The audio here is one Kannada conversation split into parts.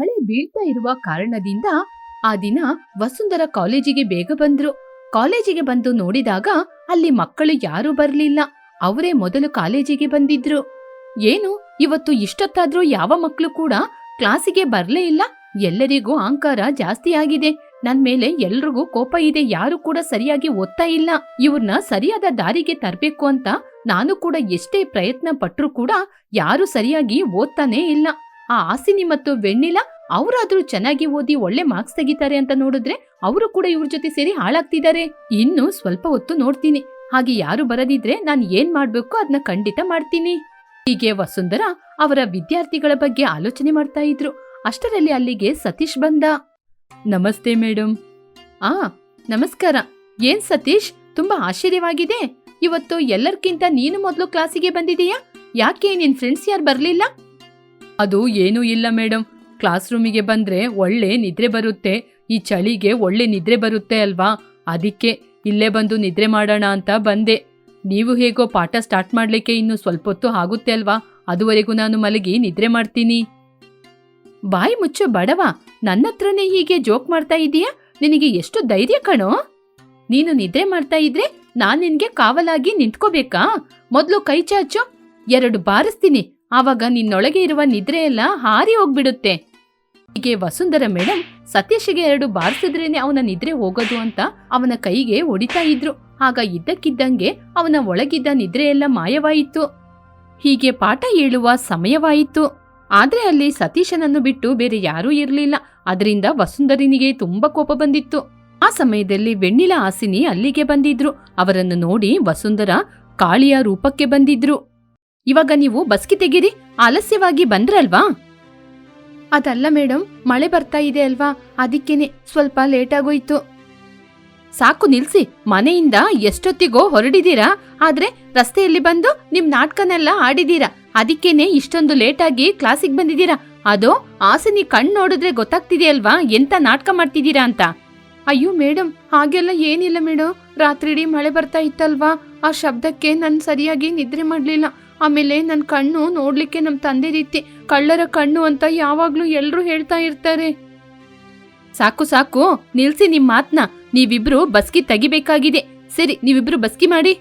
ಮಳೆ ಬೀಳ್ತಾ ಇರುವ ಕಾರಣದಿಂದ ಆ ದಿನ ವಸುಂಧರ ಕಾಲೇಜಿಗೆ ಬೇಗ ಬಂದ್ರು. ಕಾಲೇಜಿಗೆ ಬಂದು ನೋಡಿದಾಗ ಅಲ್ಲಿ ಮಕ್ಕಳು ಯಾರೂ ಬರ್ಲಿಲ್ಲ. ಅವರೇ ಮೊದಲು ಕಾಲೇಜಿಗೆ ಬಂದಿದ್ರು. ಏನು, ಇವತ್ತು ಇಷ್ಟೊತ್ತಾದ್ರೂ ಯಾವ ಮಕ್ಕಳು ಕೂಡ ಕ್ಲಾಸಿಗೆ ಬರ್ಲೇ ಇಲ್ಲ? ಎಲ್ಲರಿಗೂ ಅಹಂಕಾರ ಜಾಸ್ತಿ ಆಗಿದೆ. ನನ್ ಮೇಲೆ ಎಲ್ರಿಗೂ ಕೋಪ ಇದೆ. ಯಾರು ಕೂಡ ಸರಿಯಾಗಿ ಓದ್ತಾ ಇಲ್ಲ. ಇವ್ರನ್ನ ಸರಿಯಾದ ದಾರಿಗೆ ತರ್ಬೇಕು ಅಂತ ನಾನು ಕೂಡ ಎಷ್ಟೇ ಪ್ರಯತ್ನ ಪಟ್ರೂ ಕೂಡ ಯಾರು ಸರಿಯಾಗಿ ಓದ್ತಾನೇ ಇಲ್ಲ. ಆ ಆಸಿನಿ ಮತ್ತು ವೆಣ್ಣಿಲ ಅವರಾದ್ರೂ ಚೆನ್ನಾಗಿ ಓದಿ ಒಳ್ಳೆ ಮಾರ್ಕ್ಸ್ ತೆಗಿತಾರೆ ಅಂತ ನೋಡಿದ್ರೆ ಅವರು ಕೂಡ ಇವ್ರ ಜೊತೆ ಸೇರಿ ಹಾಳಾಗ್ತಿದ್ದಾರೆ. ಇನ್ನು ಸ್ವಲ್ಪ ಹೊತ್ತು ನೋಡ್ತೀನಿ. ಹಾಗೆ ಯಾರು ಬರದಿದ್ರೆ ನಾನು ಏನ್ ಮಾಡ್ಬೇಕು ಅದನ್ನ ಖಂಡಿತ ಮಾಡ್ತೀನಿ. ಹೀಗೆ ವಸುಂಧರ ಅವರ ವಿದ್ಯಾರ್ಥಿಗಳ ಬಗ್ಗೆ ಆಲೋಚನೆ ಮಾಡ್ತಾ ಇದ್ರು. ಅಷ್ಟರಲ್ಲಿ ಅಲ್ಲಿಗೆ ಸತೀಶ್ ಬಂದ. ನಮಸ್ತೆ ಮೇಡಮ್ ಆ, ನಮಸ್ಕಾರ. ಏನ್ ಸತೀಶ್? ತುಂಬಾ ಆಶ್ಚರ್ಯವಾಗಿದೆ. ಇವತ್ತು ಎಲ್ಲರ್ಕಿಂತ ನೀನು ಮೊದಲು ಕ್ಲಾಸಿಗೆ ಬಂದಿದೀಯಾ ಯಾಕೆ ನಿನ್ ಫ್ರೆಂಡ್ಸ್ ಯಾರು ಬರ್ಲಿಲ್ಲ? ಅದು ಏನೂ ಇಲ್ಲ ಮೇಡಮ್ ಕ್ಲಾಸ್ ರೂಮಿಗೆ ಬಂದ್ರೆ ಒಳ್ಳೆ ನಿದ್ರೆ ಬರುತ್ತೆ. ಈ ಚಳಿಗೆ ಒಳ್ಳೆ ನಿದ್ರೆ ಬರುತ್ತೆ ಅಲ್ವಾ? ಅದಕ್ಕೆ ಇಲ್ಲೇ ಬಂದು ನಿದ್ರೆ ಮಾಡೋಣ ಅಂತ ಬಂದೆ. ನೀವು ಹೇಗೋ ಪಾಠ ಸ್ಟಾರ್ಟ್ ಮಾಡ್ಲಿಕ್ಕೆ ಇನ್ನು ಸ್ವಲ್ಪ ಹೊತ್ತು ಆಗುತ್ತೆ ಅಲ್ವಾ? ಅದುವರೆಗೂ ನಾನು ಮಲಗಿ ನಿದ್ರೆ ಮಾಡ್ತೀನಿ. ಬಾಯಿ ಮುಚ್ಚು, ಬಡವ. ನನ್ನ ಹತ್ರನೇ ಹೀಗೆ ಜೋಕ್ ಮಾಡ್ತಾ ಇದೀಯಾ? ನಿನಗೆ ಎಷ್ಟು ಧೈರ್ಯ ಕಣೋ? ನೀನು ನಿದ್ರೆ ಮಾಡ್ತಾ ಇದ್ರೆ ನಾನ್ ನಿನ್ಗೆ ಕಾವಲಾಗಿ ನಿಂತ್ಕೋಬೇಕಾ? ಮೊದ್ಲು ಕೈ ಚಾಚು, ಎರಡು ಬಾರಿಸ್ತೀನಿ. ಆವಾಗ ನಿನ್ನೊಳಗೆ ಇರುವ ನಿದ್ರೆಯೆಲ್ಲ ಹಾರಿ ಹೋಗ್ಬಿಡುತ್ತೆ. ಹೀಗೆ ವಸುಂಧರ ಮೇಡಮ್ ಸತೀಶಿಗೆ ಎರಡು ಬಾರಿಸಿದ್ರೇನೆ ಅವನ ನಿದ್ರೆ ಹೋಗೋದು ಅಂತ ಅವನ ಕೈಗೆ ಹೊಡಿತಾ ಇದ್ರು. ಆಗ ಇದ್ದಕ್ಕಿದ್ದಂಗೆ ಅವನ ಒಳಗಿದ್ದ ನಿದ್ರೆಯೆಲ್ಲ ಮಾಯವಾಯಿತು. ಹೀಗೆ ಪಾಠ ಹೇಳುವ ಸಮಯವಾಯಿತು. ಆದ್ರೆ ಅಲ್ಲಿ ಸತೀಶನನ್ನು ಬಿಟ್ಟು ಬೇರೆ ಯಾರೂ ಇರಲಿಲ್ಲ. ಅದರಿಂದ ವಸುಂಧರಿನಿಗೆ ತುಂಬಾ ಕೋಪ ಬಂದಿತ್ತು. ಆ ಸಮಯದಲ್ಲಿ ವೆಣ್ಣಿಲ ಹಾಸಿನಿ ಅಲ್ಲಿಗೆ ಬಂದಿದ್ರು. ಅವರನ್ನು ನೋಡಿ ವಸುಂಧರ ಕಾಳಿಯ ರೂಪಕ್ಕೆ ಬಂದಿದ್ರು. ಇವಾಗ ನೀವು ಬಸ್ಕಿ ತೆಗೀರಿ ಆಲಸ್ಯವಾಗಿ ಬಂದ್ರಲ್ವಾ? ಅದಲ್ಲ ಮೇಡಮ್ ಮಳೆ ಬರ್ತಾ ಇದೆ ಅಲ್ವಾ? ಅದಕ್ಕೇನೆ ಸ್ವಲ್ಪ ಲೇಟ್ ಆಗೋಯ್ತು. ಸಾಕು ನಿಲ್ಸಿ ಮನೆಯಿಂದ ಎಷ್ಟೊತ್ತಿಗೋ ಹೊರಡಿದೀರಾ? ಆದ್ರೆ ರಸ್ತೆಯಲ್ಲಿ ಬಂದು ನಿಮ್ ನಾಟಕನೆಲ್ಲ ಆಡಿದೀರಾ? ಅದಕ್ಕೇನೆ ಇಷ್ಟೊಂದು ಲೇಟಾಗಿ ಕ್ಲಾಸಿಗೆ ಬಂದಿದ್ದೀರಾ ಅದು ಆಸನಿ ಕಣ್ ನೋಡಿದ್ರೆ ಗೊತ್ತಾಗ್ತಿದೆಯಲ್ವಾ ಎಂತ ನಾಟಕ ಮಾಡ್ತಿದ್ದೀರಾ ಅಂತ? ಅಯ್ಯೋ ಮೇಡಮ್ ಹಾಗೆಲ್ಲ ಏನಿಲ್ಲ ಮೇಡಮ್ ರಾತ್ರಿಡೀ ಮಳೆ ಬರ್ತಾ ಇತ್ತಲ್ವಾ? ಆ ಶಬ್ದಕ್ಕೆ ನಾನು ಸರಿಯಾಗಿ ನಿದ್ರೆ ಮಾಡ್ಲಿಲ್ಲ. ಆಮೇಲೆ ನನ್ನ ಕಣ್ಣು ನೋಡ್ಲಿಕ್ಕೆ ನಮ್ಮ ತಂದೆ ರೀತಿ, ಕಳ್ಳರ ಕಣ್ಣು ಅಂತ ಯಾವಾಗ್ಲೂ ಎಲ್ಲರೂ ಹೇಳ್ತಾ ಇರ್ತಾರೆ. ಸಾಕು ಸಾಕು, ನಿಲ್ಸಿ ನಿಮ್ ಮಾತ್ನ. ನೀವಿಬ್ರು ಬಸ್ಕಿ ತೆಗಿಬೇಕಾಗಿದೆ. ಸರಿ, ನೀವಿಬ್ರು ಬಸ್ಕಿ ಮಾಡಿ.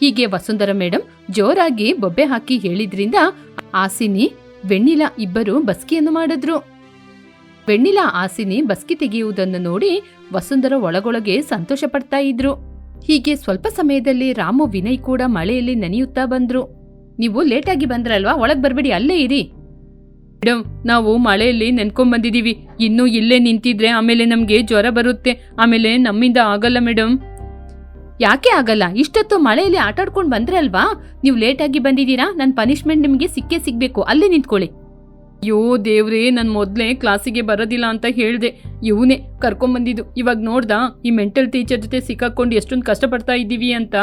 ಹೀಗೆ ವಸುಂಧರ ಮೇಡಮ್ ಜೋರಾಗಿ ಬೊಬ್ಬೆ ಹಾಕಿ ಹೇಳಿದ್ರಿಂದ ಆಸಿನಿ, ವೆಣ್ಣಿಲ ಇಬ್ಬರು ಬಸ್ಕಿಯನ್ನು ಮಾಡಿದ್ರು. ವೆಣ್ಣಿಲ, ಆಸಿನಿ ಬಸ್ಕಿ ತೆಗೆಯುವುದನ್ನು ನೋಡಿ ವಸುಂಧರ ಒಳಗೊಳಗೆ ಸಂತೋಷ ಪಡ್ತಾ ಇದ್ರು. ಹೀಗೆ ಸ್ವಲ್ಪ ಸಮಯದಲ್ಲಿ ರಾಮು, ವಿನಯ್ ಕೂಡ ಮಳೆಯಲ್ಲಿ ನೆನೆಯುತ್ತಾ ಬಂದ್ರು. ನೀವು ಲೇಟಾಗಿ ಬಂದ್ರಲ್ವಾ? ಒಳಗೆ ಬರಬೇಡಿ, ಅಲ್ಲೇ ಇರಿ. ಮೇಡಮ್ ನಾವು ಮಳೆಯಲ್ಲಿ ನೆನ್ಕೊಂಡ್ ಬಂದಿದೀವಿ ಇನ್ನೂ ಇಲ್ಲೇ ನಿಂತಿದ್ರೆ ಆಮೇಲೆ ನಮಗೆ ಜ್ವರ ಬರುತ್ತೆ. ಆಮೇಲೆ ನಮ್ಮಿಂದ ಆಗಲ್ಲ ಮೇಡಮ್ ಯಾಕೆ ಆಗಲ್ಲ? ಇಷ್ಟೊತ್ತು ಮಳೆಯಲ್ಲಿ ಆಟಾಡ್ಕೊಂಡು ಬಂದ್ರಲ್ವಾ? ನೀವು ಲೇಟಾಗಿ ಬಂದಿದ್ದೀರಾ? ನನ್ನ ಪನಿಷ್ಮೆಂಟ್ ನಿಮಗೆ ಸಿಕ್ಕೇ ಸಿಗಬೇಕು. ಅಲ್ಲೇ ನಿಂತ್ಕೊಳ್ಳಿ. ಅಯ್ಯೋ, ದೇವ್ರೇ, ನಾನು ಮೊದಲೇ ಕ್ಲಾಸಿಗೆ ಬರೋದಿಲ್ಲ ಅಂತ ಹೇಳಿದೆ. ಇವನೇ ಕರ್ಕೊಂಬಂದಿದ್ದು ಇವಾಗ ನೋಡ್ದಾ, ಈ ಮೆಂಟಲ್ ಟೀಚರ್ ಜೊತೆ ಸಿಕ್ಕಾಕೊಂಡು ಎಷ್ಟೊಂದು ಕಷ್ಟಪಡ್ತಾ ಇದ್ದೀವಿ ಅಂತ.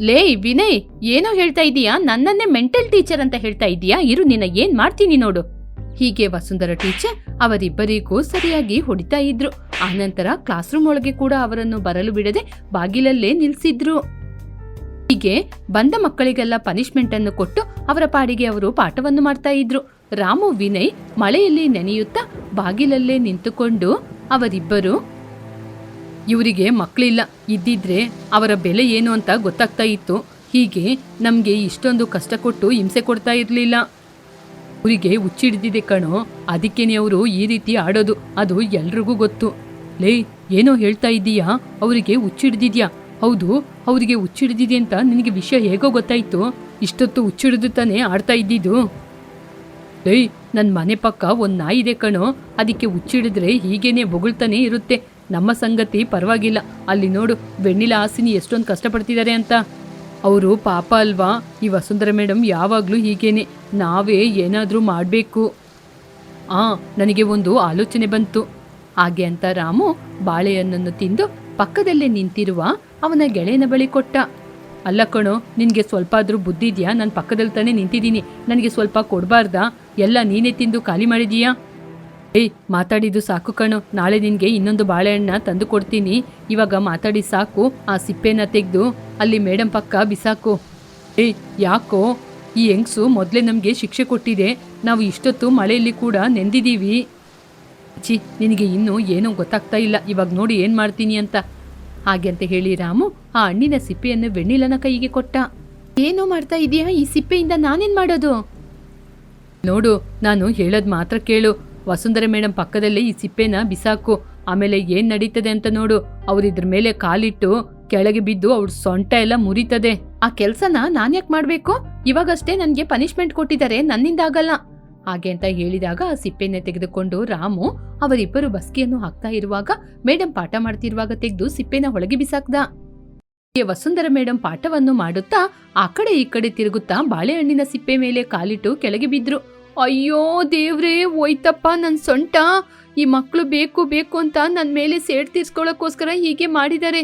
ಲೇ, ವಿನಯ್, ಏನೋ ಹೇಳ್ತಾ ಇದೀಯಾ? ನನ್ನನ್ನೇ ಮೆಂಟಲ್ ಟೀಚರ್ ಅಂತ ಹೇಳ್ತಾ ಇದೀಯಾ? ಇರು, ನಿನ್ನ ಏನ್ ಮಾಡ್ತೀನಿ ನೋಡು. ಹೀಗೆ ವಸುಂಧರ ಟೀಚರ್ ಅವರಿಬ್ಬರಿಗೂ ಸರಿಯಾಗಿ ಹೊಡಿತಾ ಇದ್ರು. ಆನಂತರ ಕ್ಲಾಸ್ ರೂಮ್ ಒಳಗೆ ಕೂಡ ಅವರನ್ನು ಬರಲು ಬಿಡದೆ ಬಾಗಿಲಲ್ಲೇ ನಿಲ್ಸಿದ್ರು. ಹೀಗೆ ಬಂದ ಮಕ್ಕಳಿಗೆಲ್ಲ ಪನಿಷ್ಮೆಂಟ್ ಅನ್ನು ಕೊಟ್ಟು ಅವರ ಪಾಡಿಗೆ ಅವರು ಪಾಠವನ್ನು ಮಾಡ್ತಾ ಇದ್ರು. ರಾಮು, ವಿನಯ್ ಮಳೆಯಲ್ಲಿ ನೆನೆಯುತ್ತಾ ಬಾಗಿಲಲ್ಲೇ ನಿಂತುಕೊಂಡು ಅವರಿಬ್ಬರು ಇವರಿಗೆ ಮಕ್ಕಳಿಲ್ಲ ಇದ್ದಿದ್ರೆ ಅವರ ಬೆಲೆ ಏನು ಅಂತ ಗೊತ್ತಾಗ್ತಾ ಇತ್ತು. ಹೀಗೆ ನಮಗೆ ಇಷ್ಟೊಂದು ಕಷ್ಟ ಕೊಟ್ಟು ಹಿಂಸೆ ಕೊಡ್ತಾ ಇರಲಿಲ್ಲ. ಅವರಿಗೆ ಹುಚ್ಚಿಡ್ದಿದೆ ಕಣೋ. ಅದಕ್ಕೇನೆ ಅವರು ಈ ರೀತಿ ಆಡೋದು. ಅದು ಎಲ್ರಿಗೂ ಗೊತ್ತು. ಲೇ, ಏನೋ ಹೇಳ್ತಾ ಇದ್ದೀಯಾ? ಅವರಿಗೆ ಹುಚ್ಚಿಡ್ದಿದ್ಯಾ? ಹೌದು, ಅವರಿಗೆ ಹುಚ್ಚಿಡ್ದಿದೆ ಅಂತ ನಿನಗೆ ವಿಷಯ ಹೇಗೋ ಗೊತ್ತಾಯ್ತು. ಇಷ್ಟೊತ್ತು ಹುಚ್ಚಿಡ್ದು ತಾನೇ ಆಡ್ತಾ ಇದ್ದಿದ್ದು. ಏಯ್ ನನ್ನ ಮನೆ ಪಕ್ಕ ಒಂದು ನಾಯಿ ಇದೆ ಕಣೋ. ಅದಕ್ಕೆ ಹುಚ್ಚಿಡಿದ್ರೆ ಹೀಗೇನೆ ಬೊಗಳ್ತಾನೆ ಇರುತ್ತೆ. ನಮ್ಮ ಸಂಗತಿ ಪರವಾಗಿಲ್ಲ. ಅಲ್ಲಿ ನೋಡು ಬೆಣ್ಣಿಲ ಹಾಸಿನಿ ಎಷ್ಟೊಂದು ಕಷ್ಟಪಡ್ತಿದ್ದಾರೆ ಅಂತ. ಅವರು ಪಾಪ ಅಲ್ವಾ? ಈ ವಸುಂಧರ ಮೇಡಮ್ ಯಾವಾಗಲೂ ಹೀಗೇನೆ. ನಾವೇ ಏನಾದರೂ ಮಾಡಬೇಕು. ಆ, ನನಗೆ ಒಂದು ಆಲೋಚನೆ ಬಂತು. ಹಾಗೆ ಅಂತ ರಾಮು ಬಾಳೆಹಣ್ಣನ್ನು ತಿಂದು ಪಕ್ಕದಲ್ಲೇ ನಿಂತಿರುವ ಅವನ ಗೆಳೆಯನ ಬಳಿ ಕೊಟ್ಟ. ಅಲ್ಲ ಕಣೋ, ನಿನಗೆ ಸ್ವಲ್ಪ ಆದರೂ ಬುದ್ಧಿದ್ಯಾ? ನಾನು ಪಕ್ಕದಲ್ಲಿ ತಾನೇ ನಿಂತಿದ್ದೀನಿ. ನನಗೆ ಸ್ವಲ್ಪ ಕೊಡಬಾರ್ದಾ? ಎಲ್ಲ ನೀನೇ ತಿಂದು ಖಾಲಿ ಮಾಡಿದೀಯಾ? ಏಯ್ ಮಾತಾಡಿದ್ದು ಸಾಕು ಕಣೋ. ನಾಳೆ ನಿನಗೆ ಇನ್ನೊಂದು ಬಾಳೆಹಣ್ಣ ತಂದು ಕೊಡ್ತೀನಿ. ಇವಾಗ ಮಾತಾಡಿ ಸಾಕು. ಆ ಸಿಪ್ಪೆನ ತೆಗೆದು ಅಲ್ಲಿ ಮೇಡಮ್ ಪಕ್ಕ ಬಿಸಾಕು. ಏಯ್ ಯಾಕೋ? ಈ ಹೆಂಗ್ಸು ಮೊದಲೇ ನಮಗೆ ಶಿಕ್ಷೆ ಕೊಟ್ಟಿದೆ. ನಾವು ಇಷ್ಟೊತ್ತು ಮಳೆಯಲ್ಲಿ ಕೂಡ ನೆಂದಿದ್ದೀವಿ. ಚಿ ನಿನಗೆ ಇನ್ನೂ ಏನೂ ಗೊತ್ತಾಗ್ತಾ ಇಲ್ಲ. ಇವಾಗ ನೋಡಿ ಏನು ಮಾಡ್ತೀನಿ ಅಂತ. ಹಾಗೆ ಅಂತ ಹೇಳಿ ರಾಮು ಆ ಹಣ್ಣಿನ ಸಿಪ್ಪೆಯನ್ನು ವೆಣ್ಣಿಲನ ಕೈಗೆ ಕೊಟ್ಟ. ಏನು ಮಾಡ್ತಾ ಇದೀಯಾ? ಈ ಸಿಪ್ಪೆಯಿಂದ ನಾನೇನು ಮಾಡೋದು? ನೋಡು ನಾನು ಹೇಳೋದು ಮಾತ್ರ ಕೇಳು. ವಸುಂಧರ ಮೇಡಮ್ ಪಕ್ಕದಲ್ಲಿ ಈ ಸಿಪ್ಪೆನ ಬಿಸಾಕು, ಆಮೇಲೆ ಏನ್ ನಡೀತದೆ ಅಂತ ನೋಡು. ಅವ್ರು ಇದ್ರ ಮೇಲೆ ಕಾಲಿಟ್ಟು ಕೆಳಗೆ ಬಿದ್ದು ಅವ್ರ ಸೊಂಟ ಎಲ್ಲ ಮುರಿತದೆ. ಆ ಕೆಲ್ಸನ ನಾನ್ಯಾಕ್ ಮಾಡ್ಬೇಕು? ಇವಾಗಷ್ಟೇ ನನ್ಗೆ ಪನಿಷ್ಮೆಂಟ್ ಕೊಟ್ಟಿದ್ದಾರೆ ನನ್ನಿಂದ ಆಗಲ್ಲ. ಹಾಗೆ ಅಂತ ಹೇಳಿದಾಗ ಆ ಸಿಪ್ಪೆಯನ್ನೇ ತೆಗೆದುಕೊಂಡು ರಾಮು ಅವರಿಬ್ಬರು ಬಸ್ಕಿಯನ್ನು ಹಾಕ್ತಾ ಇರುವಾಗ ಮೇಡಮ್ ಪಾಠ ಮಾಡ್ತಿರುವಾಗ ತೆಗೆದು ಸಿಪ್ಪೆನ ಒಳಗೆ ಬಿಸಾಕ್ದ. ವಸುಂಧರ ಮೇಡಮ್ ಪಾಠವನ್ನು ಮಾಡುತ್ತಾ ಆ ಕಡೆ ಈ ಕಡೆ ತಿರುಗುತ್ತಾ ಬಾಳೆಹಣ್ಣಿನ ಸಿಪ್ಪೆ ಮೇಲೆ ಕಾಲಿಟ್ಟು ಕೆಳಗೆ ಬಿದ್ರು. ಅಯ್ಯೋ ದೇವ್ರೇ, ಹೋಯ್ತಪ್ಪ ನನ್ನ ಸೊಂಟ. ಈ ಮಕ್ಕಳು ಬೇಕು ಬೇಕು ಅಂತ ನನ್ನ ಮೇಲೆ ಸೇಡ್ ತೀರ್ಸ್ಕೊಳ್ಳೋಕ್ಕೋಸ್ಕರ ಹೀಗೆ ಮಾಡಿದ್ದಾರೆ.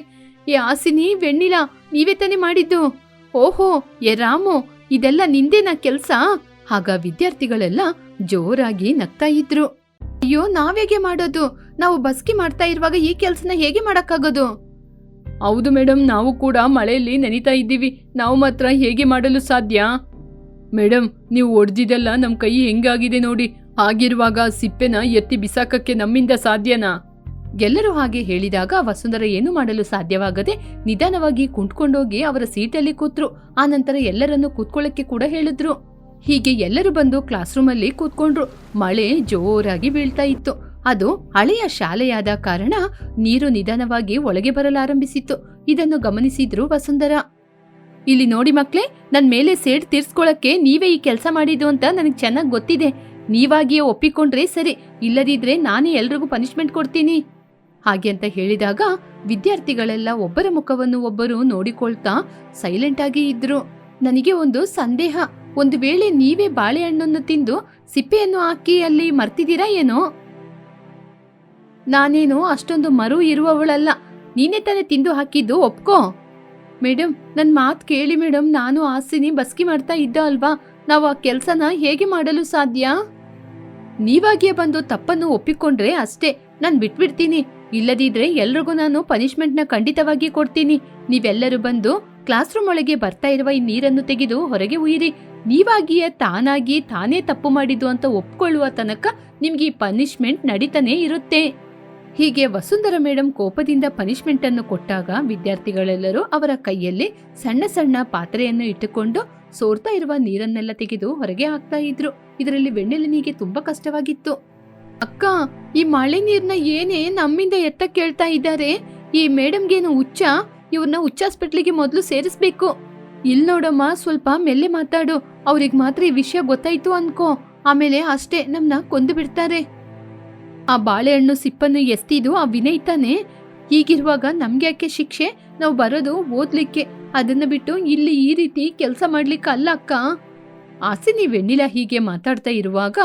ಏ ಆಸಿನಿ ವೆಣ್ಣಿಲ, ನೀವೇ ತಾನೇ ಮಾಡಿದ್ದು. ಓಹೋ, ಏ ರಾಮು, ಇದೆಲ್ಲ ನಿಂದೇನ ಕೆಲ್ಸ? ಆಗ ವಿದ್ಯಾರ್ಥಿಗಳೆಲ್ಲ ಜೋರಾಗಿ ನಗ್ತಾ ಇದ್ರು. ಅಯ್ಯೋ ನಾವೇಗೆ ಮಾಡೋದು? ನಾವು ಬಸ್ಕಿ ಮಾಡ್ತಾ ಇರುವಾಗ ಈ ಕೆಲ್ಸನ ಹೇಗೆ ಮಾಡೋಕ್ಕಾಗೋದು? ಹೌದು ಮೇಡಮ್ ನಾವು ಕೂಡ ಮಳೆಯಲ್ಲಿ ನೆನಿತಾ ಇದ್ದೀವಿ. ನಾವು ಮಾತ್ರ ಹೇಗೆ ಮಾಡಲು ಸಾಧ್ಯ? ಮೇಡಮ್ ನೀವು ಒಡ್ದಿದ್ದೆಲ್ಲ ನಮ್ಮ ಕೈ ಹೆಂಗಾಗಿದೆ ನೋಡಿ. ಹಾಗಿರುವಾಗ ಸಿಪ್ಪೆನ ಎತ್ತಿ ಬಿಸಾಕಕ್ಕೆ ನಮ್ಮಿಂದ ಸಾಧ್ಯನಾ? ಎಲ್ಲರೂ ಹಾಗೆ ಹೇಳಿದಾಗ ವಸುಂಧರ ಏನು ಮಾಡಲು ಸಾಧ್ಯವಾಗದೆ ನಿಧಾನವಾಗಿ ಕುಂಟ್ಕೊಂಡೋಗಿ ಅವರ ಸೀಟಲ್ಲಿ ಕೂತ್ರು. ಆನಂತರ ಎಲ್ಲರನ್ನು ಕೂತ್ಕೊಳ್ಳಕ್ಕೆ ಕೂಡ ಹೇಳಿದ್ರು. ಹೀಗೆ ಎಲ್ಲರೂ ಬಂದು ಕ್ಲಾಸ್ ರೂಮಲ್ಲಿ ಕೂತ್ಕೊಂಡ್ರು. ಮಳೆ ಜೋರಾಗಿ ಬೀಳ್ತಾ ಇತ್ತು. ಅದು ಹಳೆಯ ಶಾಲೆಯಾದ ಕಾರಣ ನೀರು ನಿಧಾನವಾಗಿ ಒಳಗೆ ಬರಲಾರಂಭಿಸಿತ್ತು. ಇದನ್ನು ಗಮನಿಸಿದ್ರು ವಸುಂಧರ. ಇಲ್ಲಿ ನೋಡಿ ಮಕ್ಳೇ ನನ್ನ ಮೇಲೆ ಸೇಡ್ ತೀರ್ಸ್ಕೊಳಕ್ಕೆ ನೀವೇ ಈ ಕೆಲಸ ಮಾಡಿದ್ದು ಅಂತ ನನಗೆ ಚೆನ್ನಾಗಿ ಗೊತ್ತಿದೆ. ನೀವಾಗಿಯೇ ಒಪ್ಪಿಕೊಂಡ್ರೆ ಸರಿ, ಇಲ್ಲದಿದ್ರೆ ನಾನೇ ಎಲ್ರಿಗೂ ಪನಿಷ್ಮೆಂಟ್ ಕೊಡ್ತೀನಿ. ಹಾಗೆ ಅಂತ ಹೇಳಿದಾಗ ವಿದ್ಯಾರ್ಥಿಗಳೆಲ್ಲ ಒಬ್ಬರ ಮುಖವನ್ನು ಒಬ್ಬರು ನೋಡಿಕೊಳ್ತಾ ಸೈಲೆಂಟ್ ಆಗಿ ಇದ್ರು. ನನಗೆ ಒಂದು ಸಂದೇಹ, ಒಂದು ವೇಳೆ ನೀವೇ ಬಾಳೆಹಣ್ಣನ್ನು ತಿಂದು ಸಿಪ್ಪೆಯನ್ನು ಹಾಕಿ ಅಲ್ಲಿ ಮರ್ತಿದ್ದೀರಾ ಏನೋ? ನಾನೇನು ಅಷ್ಟೊಂದು ಮರು ಇರುವವಳಲ್ಲ, ನೀನೇ ತಾನೇ ತಿಂದು ಹಾಕಿದ್ದು, ಒಪ್ಕೋ. ಮೇಡಮ್ ನನ್ನ ಮಾತು ಕೇಳಿ ಮೇಡಮ್ ನಾನು ಆಸಿನಿ ಬಸ್ಕಿ ಮಾಡ್ತಾ ಇದ್ದ ಅಲ್ವಾ? ನಾವು ಆ ಕೆಲಸನ ಹೇಗೆ ಮಾಡಲು ಸಾಧ್ಯ? ನೀವಾಗಿಯೇ ಬಂದು ತಪ್ಪನ್ನು ಒಪ್ಪಿಕೊಂಡ್ರೆ ಅಷ್ಟೇ, ನಾನು ಬಿಟ್ಬಿಡ್ತೀನಿ. ಇಲ್ಲದಿದ್ರೆ ಎಲ್ರಿಗೂ ನಾನು ಪನಿಷ್ಮೆಂಟ್ನ ಖಂಡಿತವಾಗಿ ಕೊಡ್ತೀನಿ. ನೀವೆಲ್ಲರೂ ಬಂದು ಕ್ಲಾಸ್ ರೂಮ್ ಒಳಗೆ ಬರ್ತಾ ಇರುವ ಈ ನೀರನ್ನು ತೆಗೆದು ಹೊರಗೆ ಉಯಿರಿ ನೀವಾಗಿಯೇ ತಾನಾಗಿ ತಾನೇ ತಪ್ಪು ಮಾಡಿದ್ದು ಅಂತ ಒಪ್ಕೊಳ್ಳುವ ತನಕ ನಿಮ್ಗೆ ಈ ಪನಿಷ್ಮೆಂಟ್ ನಡೀತಾನೆ ಇರುತ್ತೆ. ಹೀಗೆ ವಸುಂಧರ ಮೇಡಂ ಕೋಪದಿಂದ ಪನಿಷ್ಮೆಂಟ್ ಅನ್ನು ಕೊಟ್ಟಾಗ ವಿದ್ಯಾರ್ಥಿಗಳೆಲ್ಲರೂ ಅವರ ಕೈಯಲ್ಲಿ ಸಣ್ಣ ಸಣ್ಣ ಪಾತ್ರೆಯನ್ನು ಇಟ್ಟುಕೊಂಡು ಸೋರ್ತಾ ಇರುವ ನೀರನ್ನೆಲ್ಲ ತೆಗೆದು ಹೊರಗೆ ಹಾಕ್ತಾ ಇದ್ರು. ಇದರಲ್ಲಿ ಬೆಣ್ಣೆಲಿನಿಗೆ ತುಂಬಾ ಕಷ್ಟವಾಗಿತ್ತು. ಅಕ್ಕ, ಈ ಮಳೆ ನೀರ್ನ ಏನೇ ನಮ್ಮಿಂದ ಎತ್ತ ಕೇಳ್ತಾ ಇದ್ದಾರೆ? ಈ ಮೇಡಮ್ಗೇನು ಹುಚ್ಚ? ಇವ್ರನ್ನ ಹುಚ್ಚ ಹಾಸ್ಪಿಟ್ಲಿಗೆ ಮೊದಲು ಸೇರಿಸ್ಬೇಕು. ಇಲ್ ನೋಡಮ್ಮ, ಸ್ವಲ್ಪ ಮೆಲ್ಲೆ ಮಾತಾಡು. ಅವ್ರಿಗೆ ಮಾತ್ರ ಈ ವಿಷಯ ಗೊತ್ತಾಯ್ತು ಅನ್ಕೋ. ಆಮೇಲೆ ಅಷ್ಟೇ, ನಮ್ನ ಕೊಂದು ಬಿಡ್ತಾರೆ. ಆ ಬಾಳೆಹಣ್ಣು ಸಿಪ್ಪನ್ನು ಎಸ್ತಿದ್ದು ಆ ವಿನಯ್ ತಾನೆ. ಹೀಗಿರುವಾಗ ನಮ್ಗೆ ಯಾಕೆ ಶಿಕ್ಷೆ? ನಾವು ಬರೋದು ಓದ್ಲಿಕ್ಕೆ. ಅದನ್ನ ಬಿಟ್ಟು ಇಲ್ಲಿ ಈ ರೀತಿ ಕೆಲಸ ಮಾಡ್ಲಿಕ್ಕೆ ಅಲ್ಲ ಅಕ್ಕ. ಆಸಿನಿ ವೆನ್ನಿಲ ಹೀಗೆ ಮಾತಾಡ್ತಾ ಇರುವಾಗ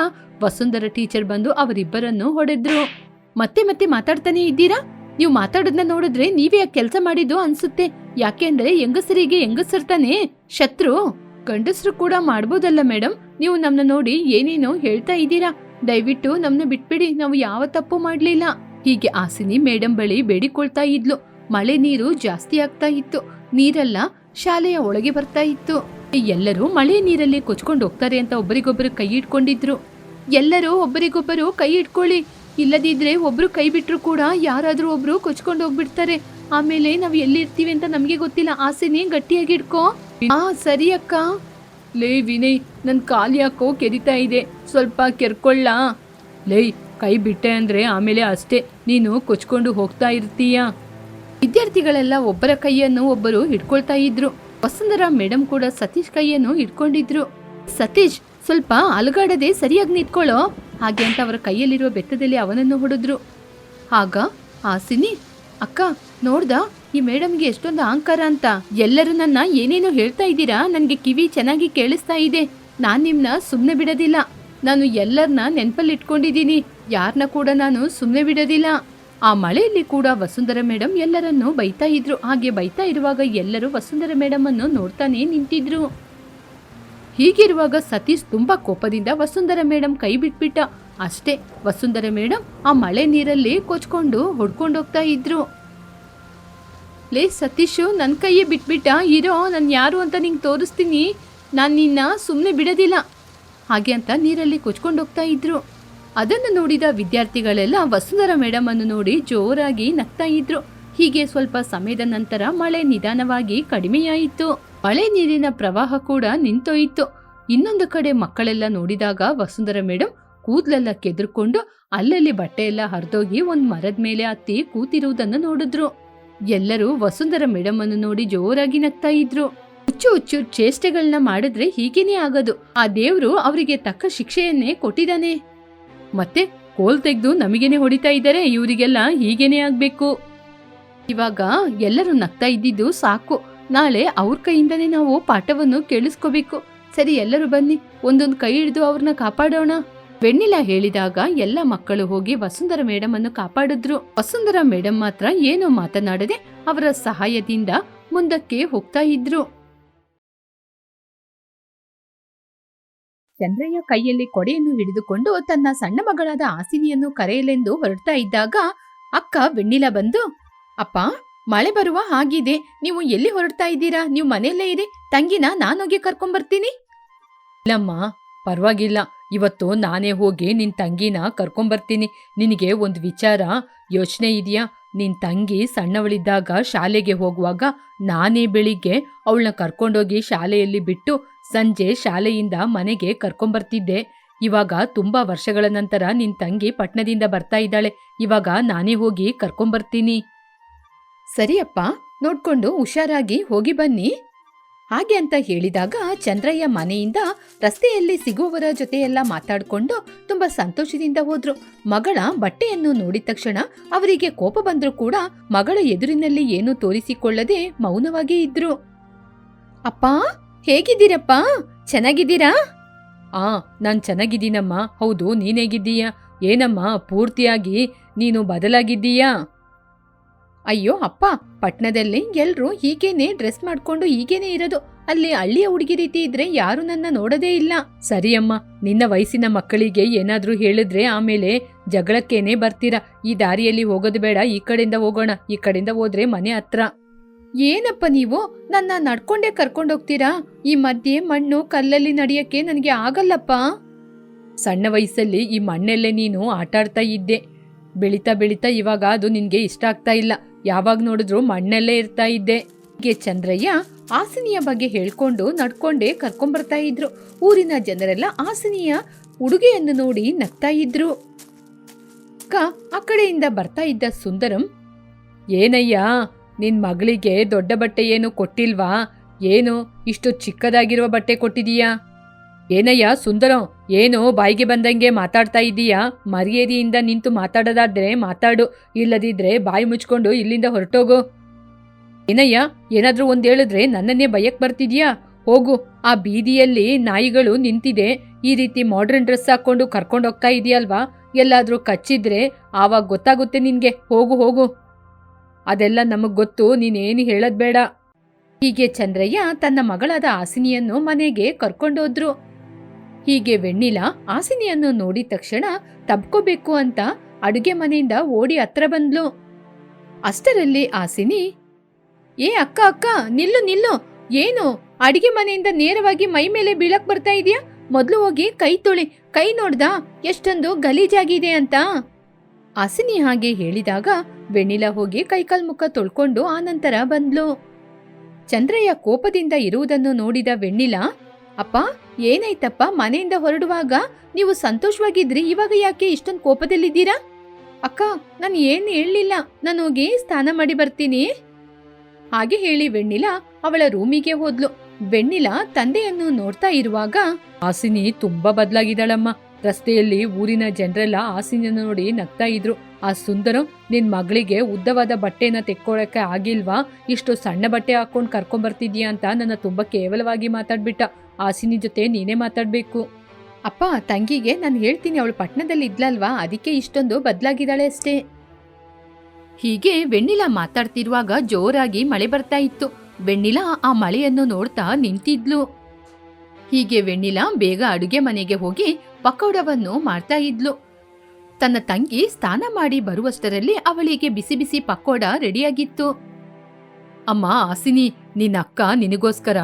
ವಸುಂಧರ ಟೀಚರ್ ಬಂದು ಅವರಿಬ್ಬರನ್ನು ಹೊಡೆದ್ರು. ಮತ್ತೆ ಮತ್ತೆ ಮಾತಾಡ್ತಾನೆ ಇದ್ದೀರಾ? ನೀವು ಮಾತಾಡೋದನ್ನ ನೋಡಿದ್ರೆ ನೀವೇ ಕೆಲಸ ಮಾಡಿದ್ದು ಅನ್ಸುತ್ತೆ. ಯಾಕೆಂದ್ರೆ ಹೆಂಗಸರಿಗೆ ಹೆಂಗಸರ್ತಾನೆ ಶತ್ರು. ಗಂಡಸರು ಕೂಡ ಮಾಡ್ಬೋದಲ್ಲ ಮೇಡಮ್ ನೀವು ನಮ್ಮನ್ನ ನೋಡಿ ಏನೇನೋ ಹೇಳ್ತಾ ಇದ್ದೀರಾ. ದಯವಿಟ್ಟು ನಮ್ನ ಬಿಟ್ಬಿಡಿ, ನಾವು ಯಾವ ತಪ್ಪು ಮಾಡ್ಲಿಲ್ಲ. ಹೀಗೆ ಆಸಿನಿ ಮೇಡಮ್ ಬಳಿ ಬೇಡಿಕೊಳ್ತಾ ಇದ್ಲು. ಮಳೆ ನೀರು ಜಾಸ್ತಿ ಆಗ್ತಾ ಇತ್ತು. ನೀರೆಲ್ಲ ಶಾಲೆಯ ಒಳಗೆ ಬರ್ತಾ ಇತ್ತು. ಎಲ್ಲರೂ ಮಳೆ ನೀರಲ್ಲಿ ಕೊಚ್ಕೊಂಡು ಹೋಗ್ತಾರೆ ಅಂತ ಒಬ್ಬರಿಗೊಬ್ಬರು ಕೈ ಇಟ್ಕೊಂಡಿದ್ರು. ಎಲ್ಲರೂ ಒಬ್ಬರಿಗೊಬ್ಬರು ಕೈ ಇಟ್ಕೊಳ್ಳಿ. ಇಲ್ಲದಿದ್ರೆ ಒಬ್ರು ಕೈ ಬಿಟ್ರು ಕೂಡ ಯಾರಾದ್ರೂ ಒಬ್ರು ಕೊಚ್ಕೊಂಡು ಹೋಗ್ಬಿಡ್ತಾರೆ. ಆಮೇಲೆ ನಾವು ಎಲ್ಲಿರ್ತೀವಿ ಅಂತ ನಮಗೆ ಗೊತ್ತಿಲ್ಲ. ಆಸೆನೇ ಗಟ್ಟಿಯಾಗಿ ಇಟ್ಕೋ ಆ, ಸರಿ ಅಕ್ಕ. ಲೇ ವಿನಯ್ ನನ್ನ ಕಾಲು ಯಾಕೋ ಕೆರಿತಾ ಇದೆ. ಸ್ವಲ್ಪ ಕೆರ್ಕೊಳ್ಳ ಲೇ, ಕೈ ಬಿಟ್ಟೆ ಅಂದ್ರೆ ಆಮೇಲೆ ಅಷ್ಟೇ. ನೀನು ಕೊಚ್ಕೊಂಡು ಹೋಗ್ತಾ ಇರ್ತೀಯ? ವಿದ್ಯಾರ್ಥಿಗಳೆಲ್ಲ ಒಬ್ಬರ ಕೈಯನ್ನು ಒಬ್ಬರು ಹಿಡ್ಕೊಳ್ತಾ ಇದ್ರು. ವಸುಂಧರ ಮೇಡಮ್ ಕೂಡ ಸತೀಶ್ ಕೈಯನ್ನು ಹಿಡ್ಕೊಂಡಿದ್ರು. ಸತೀಶ್, ಸ್ವಲ್ಪ ಅಲುಗಾಡದೆ ಸರಿಯಾಗಿ ನಿಂತ್ಕೊಳ್ಳೋ? ಹಾಗೆ ಅಂತ ಅವರ ಕೈಯಲ್ಲಿರುವ ಬೆತ್ತದಲ್ಲಿ ಅವನನ್ನು ಹೊಡೆದ್ರು. ಆಗ ಆಸಿನಿ ಅಕ್ಕ, ನೋಡ್ದ? ಈ ಮೇಡಮ್ಗೆ ಎಷ್ಟೊಂದು ಅಹಂಕಾರ ಅಂತ. ಎಲ್ಲರೂ ನನ್ನ ಏನೇನೋ ಹೇಳ್ತಾ ಇದ್ದೀರಾ? ನನಗೆ ಕಿವಿ ಚೆನ್ನಾಗಿ ಕೇಳಿಸ್ತಾ ಇದೆ. ನಾನು ನಿಮ್ಮನ್ನ ಸುಮ್ಮನೆ ಬಿಡೋದಿಲ್ಲ. ನಾನು ಎಲ್ಲರನ್ನ ನೆನಪಲ್ಲಿ ಇಟ್ಕೊಂಡಿದ್ದೀನಿ ಯಾರನ್ನ ಕೂಡ ನಾನು ಸುಮ್ಮನೆ ಬಿಡೋದಿಲ್ಲ. ಆ ಮಳೆಯಲ್ಲಿ ಕೂಡ ವಸುಂಧರ ಮೇಡಮ್ ಎಲ್ಲರನ್ನು ಬೈತಾ ಇದ್ರು. ಹಾಗೆ ಬೈತಾ ಇರುವಾಗ ಎಲ್ಲರೂ ವಸುಂಧರ ಮೇಡಮ್ ಅನ್ನು ನೋಡ್ತಾನೆ ನಿಂತಿದ್ರು. ಹೀಗಿರುವಾಗ ಸತೀಶ್ ತುಂಬಾ ಕೋಪದಿಂದ ವಸುಂಧರ ಮೇಡಮ್ ಕೈ ಬಿಟ್ಬಿಟ್ಟ. ಅಷ್ಟೇ, ವಸುಂಧರ ಮೇಡಮ್ ಆ ಮಳೆ ನೀರಲ್ಲಿ ಕೊಚ್ಕೊಂಡು ಹೊಡ್ಕೊಂಡೋಗ್ತಾ ಇದ್ರು. ಲೇ, ಸತೀಶು ನನ್ನ ಕೈಯೇ ಬಿಟ್ಬಿಟ್ಟ, ಇರೋ, ನಾನು ಯಾರು ಅಂತ ನಿಂಗೆ ತೋರಿಸ್ತೀನಿ. ನಾನು ನಿನ್ನ ಸುಮ್ಮನೆ ಬಿಡೋದಿಲ್ಲ. ಹಾಗೆ ಅಂತ ನೀರಲ್ಲಿ ಕೊಚ್ಕೊಂಡು ಹೋಗ್ತಾ ಇದ್ರು. ಅದನ್ನು ನೋಡಿದ ವಿದ್ಯಾರ್ಥಿಗಳೆಲ್ಲ ವಸುಂಧರ ಮೇಡಮನ್ನು ನೋಡಿ ಜೋರಾಗಿ ನಗ್ತಾ ಇದ್ರು. ಹೀಗೆ ಸ್ವಲ್ಪ ಸಮಯದ ನಂತರ ಮಳೆ ನಿಧಾನವಾಗಿ ಕಡಿಮೆಯಾಯಿತು. ಮಳೆ ನೀರಿನ ಪ್ರವಾಹ ಕೂಡ ನಿಂತೋಯಿತು. ಇನ್ನೊಂದು ಕಡೆ ಮಕ್ಕಳೆಲ್ಲ ನೋಡಿದಾಗ ವಸುಂಧರ ಮೇಡಮ್ ಕೂದಲೆಲ್ಲ ಕೆದರ್ಕೊಂಡು ಅಲ್ಲಲ್ಲಿ ಬಟ್ಟೆ ಎಲ್ಲ ಹರಿದೋಗಿ ಒಂದು ಮರದ ಮೇಲೆ ಹತ್ತಿ ಕೂತಿರುವುದನ್ನು ನೋಡಿದ್ರು. ಎಲ್ಲರೂ ವಸುಂಧರ ಮೇಡಮ್ ಅನ್ನು ನೋಡಿ ಜೋರಾಗಿ ನಗ್ತಾ ಇದ್ರು. ಹುಚ್ಚು ಹುಚ್ಚು ಚೇಷ್ಟೆಗಳನ್ನ ಮಾಡಿದ್ರೆ ಹೀಗೇನೇ ಆಗೋದು. ಆ ದೇವ್ರು ಅವರಿಗೆ ತಕ್ಕ ಶಿಕ್ಷೆಯನ್ನೇ ಕೊಟ್ಟಿದ್ದಾನೆ ಮತ್ತೆ ಕೋಲ್ ತೆಗೆದು ನಮಗೇನೆ ಹೊಡಿತಾ ಇದ್ದಾರೆ, ಇವರಿಗೆಲ್ಲ ಹೀಗೇನೆ ಆಗ್ಬೇಕು. ಇವಾಗ ಎಲ್ಲರೂ ನಗ್ತಾ ಇದ್ದಿದ್ದು ಸಾಕು. ನಾಳೆ ಅವ್ರ ಕೈಯಿಂದನೇ ನಾವು ಪಾಠವನ್ನು ಕೇಳಿಸ್ಕೋಬೇಕು. ಸರಿ, ಎಲ್ಲರೂ ಬನ್ನಿ. ಒಂದೊಂದು ಕೈ ಹಿಡಿದು ಅವ್ರನ್ನ ಕಾಪಾಡೋಣ. ಬೆಣ್ಣಿಲ ಹೇಳಿದಾಗ ಎಲ್ಲ ಮಕ್ಕಳು ಹೋಗಿ ವಸುಂಧರ ಮೇಡಮ್ ಅನ್ನು ಕಾಪಾಡಿದ್ರು. ವಸುಂಧರ ಮೇಡಮ್ ಮಾತ್ರ ಏನೂ ಮಾತನಾಡದೆ ಅವರ ಸಹಾಯದಿಂದ ಮುಂದಕ್ಕೆ ಹೋಗ್ತಾ ಇದ್ರು. ಚಂದ್ರಯ್ಯ ಕೈಯಲ್ಲಿ ಕೊಡೆಯನ್ನು ಹಿಡಿದುಕೊಂಡು ತನ್ನ ಸಣ್ಣ ಮಗಳಾದ ಆಸಿನಿಯನ್ನು ಕರೆಯಲೆಂದು ಹೊರಡ್ತಾ ಇದ್ದಾಗ ಅಕ್ಕ ಬೆಣ್ಣಿಲ ಬಂದು, ಅಪ್ಪ, ಮಳೆ ಬರುವ ಹಾಗಿದೆ. ನೀವು ಎಲ್ಲಿ ಹೊರಡ್ತಾ ಇದ್ದೀರಾ? ನೀವು ಮನೆಯಲ್ಲೇ ಇರಿ. ತಂಗಿನ ನಾನೋಗಿ ಕರ್ಕೊಂಬರ್ತೀನಿ. ಇಲ್ಲಮ್ಮ ಪರವಾಗಿಲ್ಲ. ಇವತ್ತು ನಾನೇ ಹೋಗಿ ನಿನ್ ತಂಗಿನ ಕರ್ಕೊಂಬರ್ತೀನಿ. ನಿನಗೆ ಒಂದು ವಿಚಾರ, ಯೋಚನೆ ಇದೆಯಾ? ನಿನ್ ತಂಗಿ ಸಣ್ಣವಳಿದ್ದಾಗ ಶಾಲೆಗೆ ಹೋಗುವಾಗ ನಾನೇ ಬೆಳಿಗ್ಗೆ ಅವಳನ್ನ ಕರ್ಕೊಂಡೋಗಿ ಶಾಲೆಯಲ್ಲಿ ಬಿಟ್ಟು ಸಂಜೆ ಶಾಲೆಯಿಂದ ಮನೆಗೆ ಕರ್ಕೊಂಬರ್ತಿದ್ದೆ. ಇವಾಗ ತುಂಬಾ ವರ್ಷಗಳ ನಂತರ ನಿನ್ ತಂಗಿ ಪಟ್ನದಿಂದ ಬರ್ತಾ ಇದ್ದಾಳೆ. ಇವಾಗ ನಾನೇ ಹೋಗಿ ಕರ್ಕೊಂಬರ್ತೀನಿ. ಸರಿಯಪ್ಪ, ನೋಡ್ಕೊಂಡು ಹುಷಾರಾಗಿ ಹೋಗಿ ಬನ್ನಿ. ಹಾಗೆ ಅಂತ ಹೇಳಿದಾಗ ಚಂದ್ರಯ್ಯ ಮನೆಯಿಂದ ರಸ್ತೆಯಲ್ಲಿ ಸಿಗುವವರ ಜೊತೆಯೆಲ್ಲ ಮಾತಾಡಿಕೊಂಡು ತುಂಬಾ ಸಂತೋಷದಿಂದ ಹೋದ್ರು. ಮಗಳ ಬಟ್ಟೆಯನ್ನು ನೋಡಿದ ತಕ್ಷಣ ಅವರಿಗೆ ಕೋಪ ಬಂದರೂ ಕೂಡ ಮಗಳ ಎದುರಿನಲ್ಲಿ ಏನೂ ತೋರಿಸಿಕೊಳ್ಳದೆ ಮೌನವಾಗಿ ಇದ್ರು. ಅಪ್ಪ, ಹೇಗಿದ್ದೀರಪ್ಪ? ಚೆನ್ನಾಗಿದ್ದೀರಾ? ಆ, ನಾನ್ ಚೆನ್ನಾಗಿದ್ದೀನಮ್ಮ. ಹೌದು ನೀನೇಗಿದ್ದೀಯಾ ಏನಮ್ಮ, ಪೂರ್ತಿಯಾಗಿ. ನೀನು ಬದಲಾಗಿದ್ದೀಯಾ? ಅಯ್ಯೋ ಅಪ್ಪ, ಪಟ್ಣದಲ್ಲಿ ಎಲ್ರೂ ಹೀಗೇನೆ ಡ್ರೆಸ್ ಮಾಡ್ಕೊಂಡು ಹೀಗೇನೆ ಇರೋದು. ಅಲ್ಲಿ ಹಳ್ಳಿಯ ಹುಡುಗಿ ರೀತಿ ಇದ್ರೆ ಯಾರು ನನ್ನ ನೋಡದೇ ಇಲ್ಲ. ಸರಿಯಮ್ಮ ನಿನ್ನ ವಯಸ್ಸಿನ ಮಕ್ಕಳಿಗೆ ಏನಾದ್ರೂ ಹೇಳಿದ್ರೆ ಆಮೇಲೆ ಜಗಳಕ್ಕೇನೆ ಬರ್ತೀರಾ. ಈ ದಾರಿಯಲ್ಲಿ ಹೋಗೋದು ಬೇಡ, ಈ ಕಡೆಯಿಂದ ಹೋಗೋಣ, ಈ ಕಡೆಯಿಂದ ಹೋದ್ರೆ ಮನೆ ಹತ್ರ. ಏನಪ್ಪ ನೀವು? ನನ್ನ ನಡ್ಕೊಂಡೇ ಕರ್ಕೊಂಡೋಗ್ತೀರಾ ಈ ಮಧ್ಯೆ ಮಣ್ಣು ಕಲ್ಲಲ್ಲಿ ನಡೆಯಕ್ಕೆ ನನಗೆ ಆಗಲ್ಲಪ್ಪ. ಸಣ್ಣ ವಯಸ್ಸಲ್ಲಿ ಈ ಮಣ್ಣಲ್ಲೇ ನೀನು ಆಟಾಡ್ತಾ ಇದ್ದೆ. ಬೆಳಿತಾ ಬೆಳಿತಾ ಇವಾಗ ಅದು ನಿನಗೆ ಇಷ್ಟ ಆಗ್ತಾ ಇಲ್ಲ. ಯಾವಾಗ ನೋಡಿದ್ರು ಮಣ್ಣಲ್ಲೇ ಇರ್ತಾ ಇದ್ದೆ. ಹೀಗೆ ಚಂದ್ರಯ್ಯ ಆಸನಿಯ ಬಗ್ಗೆ ಹೇಳ್ಕೊಂಡು ನಡ್ಕೊಂಡೇ ಕರ್ಕೊಂಬರ್ತಾ ಇದ್ರು. ಊರಿನ ಜನರೆಲ್ಲ ಆಸನಿಯ ಉಡುಗೆಯನ್ನು ನೋಡಿ ನಗ್ತಾ ಇದ್ರು. ಅಕ್ಕ, ಆ ಕಡೆಯಿಂದ ಬರ್ತಾ ಇದ್ದ ಸುಂದರಂ, ಏನಯ್ಯ, ನಿನ್ ಮಗಳಿಗೆ ದೊಡ್ಡ ಬಟ್ಟೆ ಏನು ಕೊಟ್ಟಿಲ್ವಾ? ಏನು, ಇಷ್ಟು ಚಿಕ್ಕದಾಗಿರುವ ಬಟ್ಟೆ ಕೊಟ್ಟಿದೀಯಾ? ಏನಯ್ಯ, ಸುಂದರಂ, ಏನು ಬಾಯಿಗೆ ಬಂದಂಗೆ ಮಾತಾಡ್ತಾ ಇದ್ದೀಯಾ? ಮರ್ಯಾದೆಯಿಂದ ನಿಂತು ಮಾತಾಡೋದಾದ್ರೆ ಮಾತಾಡು, ಇಲ್ಲದಿದ್ರೆ ಬಾಯಿ ಮುಚ್ಕೊಂಡು ಇಲ್ಲಿಂದ ಹೊರಟೋಗು. ಏನಯ್ಯ, ಏನಾದರೂ ಒಂದು ಹೇಳಿದ್ರೆ ನನ್ನನ್ನೇ ಭಯಕ್ಕೆ ಬರ್ತಿದ್ಯಾ? ಹೋಗು, ಆ ಬೀದಿಯಲ್ಲಿ ನಾಯಿಗಳು ನಿಂತಿದೆ. ಈ ರೀತಿ ಮಾಡ್ರನ್ ಡ್ರೆಸ್ ಹಾಕೊಂಡು ಕರ್ಕೊಂಡು ಹೋಗ್ತಾ ಇದೆಯಲ್ವಾ? ಎಲ್ಲಾದ್ರೂ ಕಚ್ಚಿದ್ರೆ ಆವಾಗ ಗೊತ್ತಾಗುತ್ತೆ ನಿನಗೆ. ಹೋಗು ಹೋಗು. ಅದೆಲ್ಲ ನಮಗೆ ಗೊತ್ತು, ನೀನೇನು ಹೇಳದ್ ಬೇಡ. ಹೀಗೆ ಚಂದ್ರಯ್ಯ ತನ್ನ ಮಗಳಾದ ಆಸಿನಿಯನ್ನು ಮನೆಗೆ ಕರ್ಕೊಂಡೋದ್ರು. ಹೀಗೆ ವೆಣ್ಣಿಲ ಆಸಿನಿಯನ್ನು ನೋಡಿದ ತಕ್ಷಣ ತಬ್ಕೋಬೇಕು ಅಂತ ಅಡುಗೆ ಮನೆಯಿಂದ ಓಡಿ ಹತ್ರ ಬಂದ್ಲು. ಅಷ್ಟರಲ್ಲಿ ಆಸಿನಿ ಏ ಅಕ್ಕ ಅಕ್ಕ, ನಿಲ್ಲು ನಿಲ್ಲು. ಏನು? ಅಡಿಗೆ ಮನೆಯಿಂದ ನೇರವಾಗಿ ಮೈ ಮೇಲೆ ಬೀಳಕ್ ಬರ್ತಾ ಇದೀಯಾ? ಮೊದಲು ಹೋಗಿ ಕೈ ತೊಳಿ, ಕೈ ನೋಡ್ದ? ಎಷ್ಟೊಂದು ಗಲೀಜಾಗಿದೆ ಅಂತ. ಆಸಿನಿ ಹಾಗೆ ಹೇಳಿದಾಗ ವೆಣ್ಣಿಲ ಹೋಗಿ ಕೈಕಾಲ್ ಮುಖ ತೊಳ್ಕೊಂಡು ಆನಂತರ ಬಂದ್ಲು. ಚಂದ್ರಯ್ಯ ಕೋಪದಿಂದ ಇರುವುದನ್ನು ನೋಡಿದ ವೆಣ್ಣಿಲ ಅಪ್ಪ, ಏನಾಯ್ತಪ್ಪ? ಮನೆಯಿಂದ ಹೊರಡುವಾಗ ನೀವು ಸಂತೋಷವಾಗಿದ್ರಿ ಇವಾಗ ಯಾಕೆ ಇಷ್ಟೊಂದು ಕೋಪದಲ್ಲಿದ್ದೀರಾ? ಅಕ್ಕ, ನಾನು ಏನು ಹೇಳಲಿಲ್ಲ, ನಾನು ಹೋಗಿ ಸ್ನಾನ ಮಾಡಿ ಬರ್ತೀನಿ. ಹಾಗೆ ಹೇಳಿ ವೆಣ್ಣಿಲ ಅವಳ ರೂಮಿಗೆ ಹೋದ್ಲು. ವೆಣ್ಣಿಲ ತಂದೆಯನ್ನು ನೋಡ್ತಾ ಇರುವಾಗ ಆಸಿನಿ ತುಂಬಾ ಬದಲಾಗಿದ್ದಾಳಮ್ಮ. ರಸ್ತೆಯಲ್ಲಿ ಊರಿನ ಜನರೆಲ್ಲ ಆಸಿನಿಯನ್ನು ನೋಡಿ ನಗ್ತಾ ಇದ್ರು. ಆ ಸುಂದರಂ ನಿನ್ ಮಗಳಿಗೆ ಉದ್ದವಾದ ಬಟ್ಟೆನ ತೆಕ್ಕೊಳಕ್ಕೆ ಆಗಿಲ್ವಾ? ಇಷ್ಟು ಸಣ್ಣ ಬಟ್ಟೆ ಹಾಕೊಂಡ್ ಕರ್ಕೊಂಬರ್ತಿದ್ಯಾ ಅಂತ ನನ್ನ ತುಂಬಾ ಕೇವಲವಾಗಿ ಮಾತಾಡ್ಬಿಟ್ಟ. ಆಸಿನಿ ಜೊತೆ ನೀನೇ ಮಾತಾಡಬೇಕು. ಅಪ್ಪ, ತಂಗಿಗೆ ನಾನು ಹೇಳ್ತೀನಿ, ಅವಳು ಪಟ್ಟಣದಲ್ಲಿ ಇದ್ಲಲ್ವಾ? ಅದಕ್ಕೆ ಇಷ್ಟೊಂದು ಬದಲಾಗಿದ್ದಾಳೆ ಅಷ್ಟೇ. ಹೀಗೆ ವೆಣ್ಣಿಲ ಮಾತಾಡ್ತಿರುವಾಗ ಜೋರಾಗಿ ಮಳೆ ಬರ್ತಾ ಇತ್ತು. ವೆಣ್ಣಿಲ ಆ ಮಳೆಯನ್ನು ನೋಡ್ತಾ ನಿಂತಿದ್ಲು. ಹೀಗೆ ವೆಣ್ಣಿಲ ಬೇಗ ಅಡುಗೆ ಮನೆಗೆ ಹೋಗಿ ಪಕೋಡವನ್ನು ಮಾಡ್ತಾ ಇದ್ಲು. ತನ್ನ ತಂಗಿ ಸ್ನಾನ ಮಾಡಿ ಬರುವಷ್ಟರಲ್ಲಿ ಅವಳಿಗೆ ಬಿಸಿ ಬಿಸಿ ಪಕೋಡ ರೆಡಿಯಾಗಿತ್ತು. ಅಮ್ಮ ಆಸಿನಿ, ನಿನ್ನ ಅಕ್ಕ ನಿನಗೋಸ್ಕರ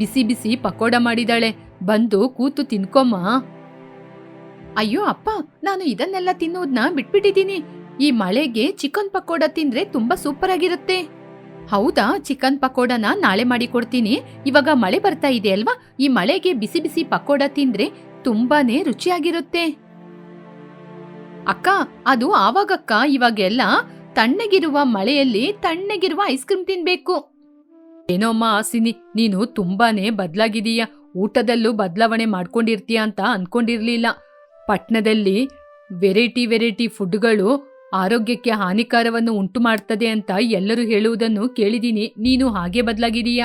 ಬಿಸಿ ಬಿಸಿ ಪಕೋಡ ಮಾಡಿದಾಳೆ. ಬಂದು ಕೂತು ತಿನ್ಕೊಮ್ಮ. ಅಯ್ಯೋ ಅಪ್ಪ, ನಾನು ಇದನ್ನೆಲ್ಲ ತಿನ್ನೋದ್ನ ಬಿಟ್ಬಿಟ್ಟಿದ್ದೀನಿ. ಈ ಮಳೆಗೆ ಚಿಕನ್ ಪಕೋಡ ತಿಂದ್ರೆ ತುಂಬಾ ಸೂಪರ್ ಆಗಿರುತ್ತೆ ಹೌದಾ, ಚಿಕನ್ ಪಕೋಡನ ನಾಳೆ ಮಾಡಿ ಕೊಡ್ತೀನಿ ಇವಾಗ ಮಳೆ ಬರ್ತಾ ಇದೆ ಅಲ್ವಾ? ಈ ಮಳೆಗೆ ಬಿಸಿ ಬಿಸಿ ಪಕೋಡ ತಿಂದ್ರೆ ತುಂಬಾನೇ ರುಚಿಯಾಗಿರುತ್ತೆ. ಅಕ್ಕ, ಅದು ಆವಾಗಕ್ಕ ಇವಾಗೆಲ್ಲ ತಣ್ಣಗಿರುವ ಮಳೆಯಲ್ಲಿ ತಣ್ಣಗಿರುವ ಐಸ್ ಕ್ರೀಮ್ ತಿನ್ಬೇಕು. ಏನೋಮ್ಮ ಆಸಿನಿ, ನೀನು ತುಂಬಾನೇ ಬದಲಾಗಿದೀಯ ಊಟದಲ್ಲೂ ಬದಲಾವಣೆ ಮಾಡ್ಕೊಂಡಿರ್ತೀಯ ಅಂತ ಅನ್ಕೊಂಡಿರ್ಲಿಲ್ಲ. ಪಟ್ಣದಲ್ಲಿ ವೆರೈಟಿ ವೆರೈಟಿ ಫುಡ್ಗಳು ಆರೋಗ್ಯಕ್ಕೆ ಹಾನಿಕಾರವನ್ನು ಉಂಟು ಮಾಡ್ತದೆ ಅಂತ ಎಲ್ಲರೂ ಹೇಳುವುದನ್ನು ಕೇಳಿದೀನಿ ನೀನು ಹಾಗೆ ಬದಲಾಗಿದೀಯ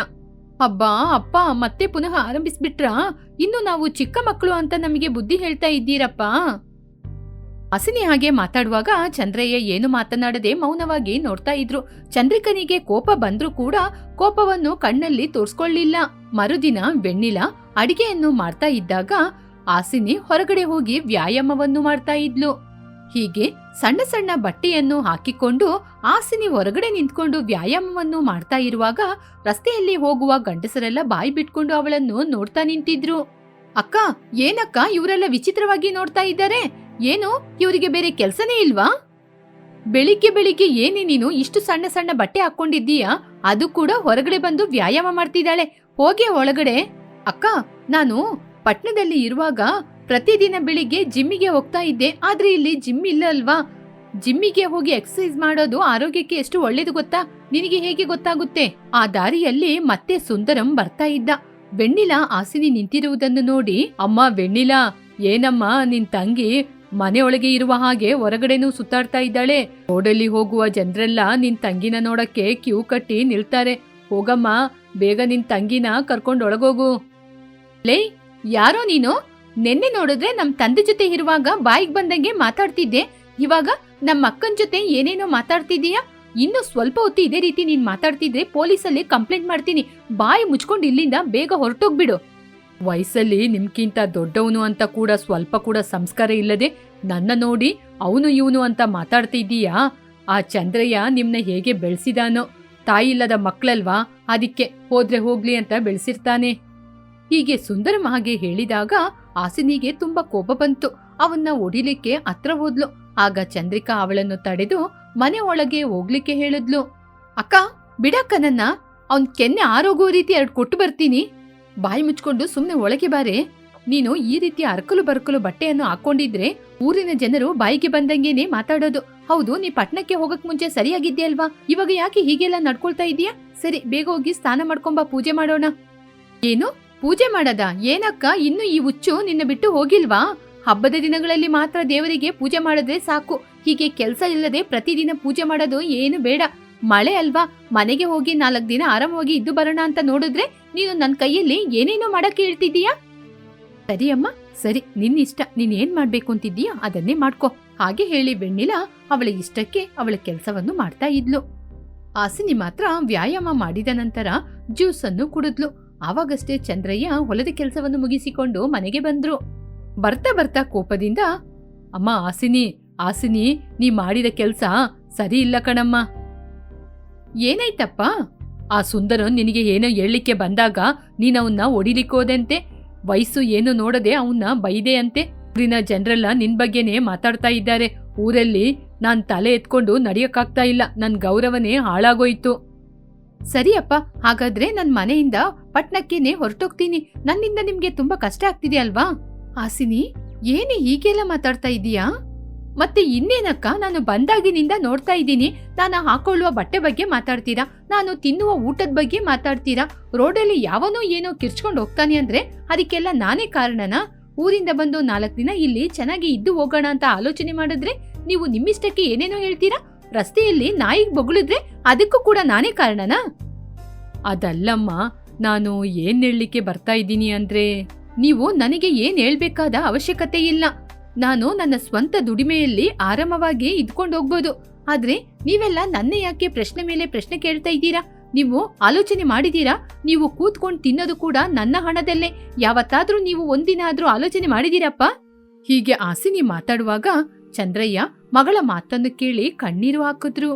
ಅಬ್ಬಾ, ಅಪ್ಪ, ಮತ್ತೆ ಪುನಃ ಆರಂಭಿಸ್ಬಿಟ್ರಾ? ಇನ್ನು ನಾವು ಚಿಕ್ಕ ಮಕ್ಕಳು ಅಂತ ನಮಗೆ ಬುದ್ಧಿ ಹೇಳ್ತಾ ಇದ್ದೀರಪ್ಪ. ಹಸಿನಿ ಹಾಗೆ ಮಾತಾಡುವಾಗ ಚಂದ್ರಯ್ಯ ಏನು ಮಾತನಾಡದೆ ಮೌನವಾಗಿ ನೋಡ್ತಾ ಇದ್ರು. ಚಂದ್ರಿಕನಿಗೆ ಕೋಪ ಬಂದ್ರೂ ಕೂಡ ಕೋಪವನ್ನು ಕಣ್ಣಲ್ಲಿ ತೋರ್ಸ್ಕೊಳ್ಳಿಲ್ಲ. ಮರುದಿನ ಬೆಣ್ಣಿಲ ಅಡಿಗೆಯನ್ನು ಮಾಡ್ತಾ ಇದ್ದಾಗ ಆಸಿನಿ ಹೊರಗಡೆ ಹೋಗಿ ವ್ಯಾಯಾಮವನ್ನು ಮಾಡ್ತಾ ಇದ್ಲು. ಹೀಗೆ ಸಣ್ಣ ಸಣ್ಣ ಬಟ್ಟೆಯನ್ನು ಹಾಕಿಕೊಂಡು ಆಸಿನಿ ಹೊರಗಡೆ ನಿಂತ್ಕೊಂಡು ವ್ಯಾಯಾಮವನ್ನು ಮಾಡ್ತಾ ಇರುವಾಗ ರಸ್ತೆಯಲ್ಲಿ ಹೋಗುವ ಗಂಡಸರೆಲ್ಲ ಬಾಯಿ ಬಿಟ್ಕೊಂಡು ಅವಳನ್ನು ನೋಡ್ತಾ ನಿಂತಿದ್ರು. ಅಕ್ಕ, ಏನಕ್ಕ ಇವರೆಲ್ಲ ವಿಚಿತ್ರವಾಗಿ ನೋಡ್ತಾ ಇದ್ದಾರೆ? ಏನು? ಇವರಿಗೆ ಬೇರೆ ಕೆಲಸನೇ ಇಲ್ವಾ? ಬೆಳಿಗ್ಗೆ ಬೆಳಿಗ್ಗೆ ಏನೇ ನೀನು ಇಷ್ಟು ಸಣ್ಣ ಸಣ್ಣ ಬಟ್ಟೆ ಹಾಕೊಂಡಿದ್ದೀಯಾ ಅದು ಕೂಡ ಹೊರಗಡೆ ಬಂದು ವ್ಯಾಯಾಮ ಮಾಡ್ತಿದ್ದಾಳೆ. ಹೋಗಿ ಒಳಗಡೆ. ಅಕ್ಕ, ನಾನು ಪಟ್ನದಲ್ಲಿ ಇರುವಾಗ ಪ್ರತಿದಿನ ಬೆಳಿಗ್ಗೆ ಜಿಮ್ಮಿಗೆ ಹೋಗ್ತಾ ಇದ್ದೆ. ಆದ್ರೆ ಇಲ್ಲಿ ಜಿಮ್ ಇಲ್ಲ ಅಲ್ವಾ? ಜಿಮ್ಮಿಗೆ ಹೋಗಿ ಎಕ್ಸರ್ಸೈಸ್ ಮಾಡೋದು ಆರೋಗ್ಯಕ್ಕೆ ಎಷ್ಟು ಒಳ್ಳೇದು ಗೊತ್ತಾ? ನಿನಗೆ ಹೇಗೆ ಗೊತ್ತಾಗುತ್ತೆ? ಆ ದಾರಿಯಲ್ಲಿ ಮತ್ತೆ ಸುಂದರಂ ಬರ್ತಾ ಇದ್ದ. ವೆಣ್ಣಿಲಾ ಆಸಿನಿ ನಿಂತಿರುವುದನ್ನು ನೋಡಿ, ಅಮ್ಮ ವೆಣ್ಣಿಲಾ, ಏನಮ್ಮ ನಿನ್ ತಂಗಿ ಮನೆಯೊಳಗೆ ಇರುವ ಹಾಗೆ ಹೊರಗಡೆನೂ ಸುತ್ತಾಡ್ತಾ ಇದ್ದಾಳೆ. ರೋಡಲ್ಲಿ ಹೋಗುವ ಜನರೆಲ್ಲ ನಿನ್ ತಂಗಿನ ನೋಡಕ್ಕೆ ಕ್ಯೂ ಕಟ್ಟಿ ನಿಲ್ತಾರೆ. ಹೋಗಮ್ಮ, ಬೇಗ ನಿನ್ ತಂಗಿನ ಕರ್ಕೊಂಡು ಒಳಗೋಗು. ಲೇ, ಯಾರೋ ನೀನು? ನಿನ್ನೆ ನೋಡಿದ್ರೆ ನಮ್ ತಂದೆ ಜೊತೆ ಇರುವಾಗ ಬಾಯಿಗೆ ಬಂದಂಗೆ ಮಾತಾಡ್ತಿದ್ದೆ. ಇವಾಗ ನಮ್ಮ ಅಕ್ಕನ ಜೊತೆ ಏನೇನೋ ಮಾತಾಡ್ತಿದೀಯಾ ಇನ್ನು ಸ್ವಲ್ಪ ಹೊತ್ತು ಇದೇ ರೀತಿ ನೀನ್ ಮಾತಾಡ್ತಿದ್ರೆ ಪೊಲೀಸಲ್ಲಿ ಕಂಪ್ಲೇಂಟ್ ಮಾಡ್ತೀನಿ. ಬಾಯಿ ಮುಚ್ಕೊಂಡು ಇಲ್ಲಿಂದ ಬೇಗ ಹೊರಟೋಗ್ಬಿಡು. ವಯಸ್ಸಲ್ಲಿ ನಿಮ್ಗಿಂತ ದೊಡ್ಡವನು ಅಂತ ಕೂಡ ಸ್ವಲ್ಪ ಕೂಡ ಸಂಸ್ಕಾರ ಇಲ್ಲದೆ ನನ್ನ ನೋಡಿ ಅವನು ಇವನು ಅಂತ ಮಾತಾಡ್ತಿದ್ದೀಯಾ ಆ ಚಂದ್ರಯ್ಯ ನಿಮ್ನ ಹೇಗೆ ಬೆಳೆಸಿದಾನೋ? ತಾಯಿಲ್ಲದ ಮಕ್ಕಳಲ್ವಾ ಅದಕ್ಕೆ ಹೋದ್ರೆ ಹೋಗ್ಲಿ ಅಂತ ಬೆಳೆಸಿರ್ತಾನೆ. ಹೀಗೆ ಸುಂದರಂ ಹಾಗೆ ಹೇಳಿದಾಗ ಆಸಿನಿಗೆ ತುಂಬಾ ಕೋಪ ಬಂತು. ಅವನ್ನ ಒಡಿಲಿಕ್ಕೆ ಹತ್ರ ಹೋದ್ಲು. ಆಗ ಚಂದ್ರಿಕಾ ಅವಳನ್ನು ತಡೆದು ಮನೆ ಒಳಗೆ ಹೋಗ್ಲಿಕ್ಕೆ ಹೇಳಿದ್ಲು. ಅಕ್ಕ, ಬಿಡಕ್ಕ ನನ್ನ. ಅವನ್ ಕೆನ್ನೆ ಆರೋಗೋ ರೀತಿ ಎರಡು ಕೊಟ್ಟು ಬರ್ತೀನಿ. ಬಾಯಿ ಮುಚ್ಕೊಂಡು ಸುಮ್ನೆ ಒಳಗೆ ಬಾರೆ. ನೀನು ಈ ರೀತಿ ಅರ್ಕಲು ಬರ್ಕಲು ಬಟ್ಟೆಯನ್ನು ಹಾಕೊಂಡಿದ್ರೆ ಊರಿನ ಜನರು ಬಾಯಿಗೆ ಬಂದಂಗೇನೆ ಮಾತಾಡೋದು. ಹೌದು, ನೀ ಪಟ್ಟಣಕ್ಕೆ ಹೋಗಕ್ ಮುಂಚೆ ಸರಿಯಾಗಿದ್ದೆ ಅಲ್ವಾ ಇವಾಗ ಯಾಕೆ ಹೀಗೆಲ್ಲ ನಡ್ಕೊಳ್ತಾ ಇದೀಯಾ ಸರಿ, ಬೇಗ ಹೋಗಿ ಸ್ನಾನ ಮಾಡ್ಕೊಂಬಾ, ಪೂಜೆ ಮಾಡೋಣ. ಏನು? ಪೂಜೆ ಮಾಡದ? ಏನಕ್ಕ, ಇನ್ನು ಈ ಹುಚ್ಚು ನಿನ್ನ ಬಿಟ್ಟು ಹೋಗಿಲ್ವಾ? ಹಬ್ಬದ ದಿನಗಳಲ್ಲಿ ಮಾತ್ರ ದೇವರಿಗೆ ಪೂಜೆ ಮಾಡಿದ್ರೆ ಸಾಕು. ಹೀಗೆ ಕೆಲಸ ಇಲ್ಲದೆ ಪ್ರತಿದಿನ ಪೂಜೆ ಮಾಡೋದು ಏನು ಬೇಡ. ಮಳೆ ಅಲ್ವಾ? ಮನೆಗೆ ಹೋಗಿ ನಾಲ್ಕು ದಿನ ಆರಾಮವಾಗಿ ಇದ್ದು ಬರೋಣ ಅಂತ ನೋಡಿದ್ರೆ ನೀನು ನನ್ನ ಕೈಯಲ್ಲಿ ಏನೇನೋ ಮಾಡಕ್ಕೆ ಹೇಳ್ತಿದ್ದೀಯಾ? ಸರಿ ಅಮ್ಮ, ಸರಿ. ನಿನ್ನ ಇಷ್ಟ. ನೀನ್ ಏನ್ ಮಾಡ್ಬೇಕು ಅಂತಿದ್ದೀಯಾ? ಅದನ್ನೇ ಮಾಡ್ಕೊ. ಹಾಗೆ ಹೇಳಿ ಬೆಣ್ಣಿಲ ಅವಳ ಇಷ್ಟಕ್ಕೆ ಅವಳ ಕೆಲಸವನ್ನು ಮಾಡ್ತಾ ಇದ್ಲು. ಆಸಿನಿ ಮಾತ್ರ ವ್ಯಾಯಾಮ ಮಾಡಿದ ನಂತರ ಜ್ಯೂಸ್ ಅನ್ನು ಕುಡಿದ್ಲು. ಆವಾಗಷ್ಟೇ ಚಂದ್ರಯ್ಯ ಹೊಲದ ಕೆಲಸವನ್ನು ಮುಗಿಸಿಕೊಂಡು ಮನೆಗೆ ಬಂದ್ರು. ಬರ್ತಾ ಬರ್ತಾ ಕೋಪದಿಂದ, ಅಮ್ಮ ಆಸಿನಿ ಆಸಿನಿ ನೀ ಮಾಡಿದ ಕೆಲ್ಸ ಸರಿ ಇಲ್ಲ ಕಣಮ್ಮ. ಏನಾಯ್ತಪ್ಪ? ಆ ಸುಂದರನ್ ನಿನಗೆ ಏನೋ ಹೇಳಲಿಕ್ಕೆ ಬಂದಾಗ ನೀನು ಅವನ್ನ ಹೊಡಿಲಿಕ್ಕೋದಂತೆ? ವಯಸ್ಸು ಏನು ನೋಡದೆ ಅವನ್ನ ಬೈದೆ ಅಂತೆ ಊರಿನ ಜನರೆಲ್ಲ ನಿನ್ ಬಗ್ಗೆನೇ ಮಾತಾಡ್ತಾ ಇದ್ದಾರೆ. ಊರಲ್ಲಿ ನಾನ್ ತಲೆ ಎತ್ಕೊಂಡು ನಡೆಯಕ್ಕಾಗ್ತಾ ಇಲ್ಲ. ನನ್ ಗೌರವನೇ ಹಾಳಾಗೋಯ್ತು. ಸರಿಯಪ್ಪ, ಹಾಗಾದ್ರೆ ನನ್ ಮನೆಯಿಂದ ಪಟ್ನಕ್ಕೇನೆ ಹೊರಟೋಗ್ತೀನಿ. ನನ್ನಿಂದ ನಿಮ್ಗೆ ತುಂಬಾ ಕಷ್ಟ ಆಗ್ತಿದೆ ಅಲ್ವಾ? ಆಸಿನಿ ಏನೇ ಹೀಗೆಲ್ಲ ಮಾತಾಡ್ತಾ ಇದೀಯಾ? ಮತ್ತೆ ಇನ್ನೇನಕ್ಕ? ನಾನು ಬಂದಾಗಿನಿಂದ ನೋಡ್ತಾ ಇದ್ದೀನಿ. ನಾನು ಹಾಕೊಳ್ಳುವ ಬಟ್ಟೆ ಬಗ್ಗೆ ಮಾತಾಡ್ತೀರಾ? ನಾನು ತಿನ್ನುವ ಊಟದ ಬಗ್ಗೆ ಮಾತಾಡ್ತೀರಾ? ರೋಡಲ್ಲಿ ಯಾವನೋ ಏನೋ ಕಿರ್ಚ್ಕೊಂಡು ಹೋಗ್ತಾನೆ ಅಂದ್ರೆ ಅದಕ್ಕೆಲ್ಲ ನಾನೇ ಕಾರಣನಾ? ಊರಿಂದ ಬಂದು ನಾಲ್ಕು ದಿನ ಇಲ್ಲಿ ಚೆನ್ನಾಗಿ ಇದ್ದು ಹೋಗೋಣ ಅಂತ ಆಲೋಚನೆ ಮಾಡಿದ್ರೆ ನೀವು ನಿಮ್ಮಿಷ್ಟಕ್ಕೆ ಏನೇನೋ ಹೇಳ್ತೀರಾ? ರಸ್ತೆಯಲ್ಲಿ ನಾಯಿಗೆ ಬೊಗಳಿದ್ರೆ ಅದಕ್ಕೂ ಕೂಡ ನಾನೇ ಕಾರಣನಾ? ಅದಲ್ಲಮ್ಮ, ನಾನು ಏನ್ ಹೇಳಲಿಕ್ಕೆ ಬರ್ತಾ ಇದ್ದೀನಿ ಅಂದ್ರೆ, ನೀವು ನನಗೆ ಏನ್ ಹೇಳ್ಬೇಕಾದ ಅವಶ್ಯಕತೆ ಇಲ್ಲ. ನಾನು ನನ್ನ ಸ್ವಂತ ದುಡಿಮೆಯಲ್ಲಿ ಆರಾಮವಾಗಿ ಇದ್ಕೊಂಡು ಹೋಗ್ಬೋದು. ಆದ್ರೆ ನೀವೆಲ್ಲ ನನ್ನ ಯಾಕೆ ಪ್ರಶ್ನೆ ಮೇಲೆ ಪ್ರಶ್ನೆ ಕೇಳ್ತಾ ಇದ್ದೀರಾ? ನೀವು ಆಲೋಚನೆ ಮಾಡಿದೀರಾ ನೀವು ಕೂತ್ಕೊಂಡು ತಿನ್ನೋದು ಕೂಡ ನನ್ನ ಹಣದಲ್ಲೇ. ಯಾವತ್ತಾದ್ರೂ ನೀವು ಒಂದಿನ ಆದ್ರೂ ಆಲೋಚನೆ ಮಾಡಿದೀರಪ್ಪ ಹೀಗೆ ಆಸಿನಿ ಮಾತಾಡುವಾಗ ಚಂದ್ರಯ್ಯ ಮಗಳ ಮಾತನ್ನು ಕೇಳಿ ಕಣ್ಣೀರು ಹಾಕಿದ್ರು.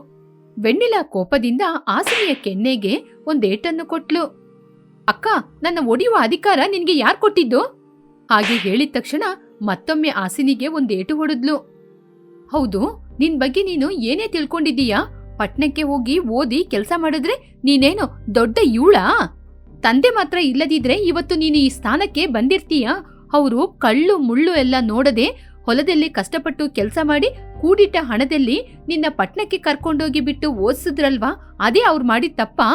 ವೆಣ್ಣಿಲ ಕೋಪದಿಂದ ಆಸಿನಿಯ ಕೆನ್ನೆಗೆ ಒಂದೇಟನ್ನು ಕೊಟ್ಲು. ಅಕ್ಕ, ನನ್ನ ಒಡೆಯುವ ಅಧಿಕಾರ ನಿನ್ಗೆ ಯಾರು ಕೊಟ್ಟಿದ್ದು? ಹಾಗೆ ಹೇಳಿದ ತಕ್ಷಣ ಮತ್ತೊಮ್ಮೆ ಆಸಿನಿಗೆ ಒಂದೇಟು ಹೊಡೆದ್ಲು. ಹೌದು, ನಿನ್ ಬಗ್ಗೆ ನೀನು ಏನೇ ತಿಳ್ಕೊಂಡಿದ್ದೀಯಾ? ಪಟ್ಣಕ್ಕೆ ಹೋಗಿ ಓದಿ ಕೆಲಸ ಮಾಡಿದ್ರೆ ನೀನೇನು ದೊಡ್ಡ ಇವಳಾ? ತಂದೆ ಮಾತ್ರ ಇಲ್ಲದಿದ್ರೆ ಇವತ್ತು ನೀನು ಈ ಸ್ಥಾನಕ್ಕೆ ಬಂದಿರ್ತೀಯ? ಅವರು ಕಳ್ಳು ಮುಳ್ಳು ಎಲ್ಲ ನೋಡದೆ ಹೊಲದಲ್ಲಿ ಕಷ್ಟಪಟ್ಟು ಕೆಲಸ ಮಾಡಿ ಕೂಡಿಟ್ಟ ಹಣದಲ್ಲಿ ನಿನ್ನ ಪಟ್ನಕ್ಕೆ ಕರ್ಕೊಂಡೋಗಿ ಬಿಟ್ಟು ಓದಿಸಿದ್ರಲ್ವಾ? ಅದೇ ಅವ್ರು ಮಾಡಿದ ತಪ್ಪಾ?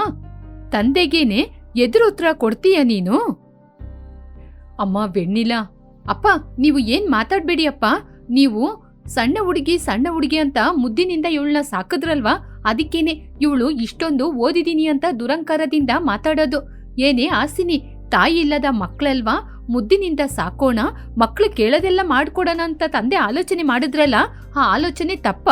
ತಂದೆಗೇನೆ ಎದುರುತ್ತರ ಕೊಡ್ತೀಯ ನೀನು? ಅಮ್ಮ ವೆಣ್ಣಿಲ ಅಪ್ಪ, ನೀವು ಏನ್ ಮಾತಾಡ್ಬೇಡಿ ಅಪ್ಪ ನೀವು ಸಣ್ಣ ಹುಡುಗಿ ಸಣ್ಣ ಹುಡುಗಿ ಅಂತ ಮುದ್ದಿನಿಂದ ಇವಳನ್ನ ಸಾಕಿದ್ರಲ್ವಾ? ಅದಕ್ಕೇನೆ ಇವಳು ಇಷ್ಟೊಂದು ಓದಿದೀನಿ ಅಂತ ದುರಂಕಾರದಿಂದ ಮಾತಾಡೋದು. ಏನೇ ಆಸಿನಿ ತಾಯಿ ಇಲ್ಲದ ಮಕ್ಕಳಲ್ವಾ ಮುದ್ದಿನಿಂದ ಸಾಕೋಣ, ಮಕ್ಳು ಕೇಳೋದೆಲ್ಲ ಮಾಡ್ಕೊಡೋಣ ಅಂತ ತಂದೆ ಆಲೋಚನೆ ಮಾಡಿದ್ರಲ್ಲ, ಆ ಆಲೋಚನೆ ತಪ್ಪ?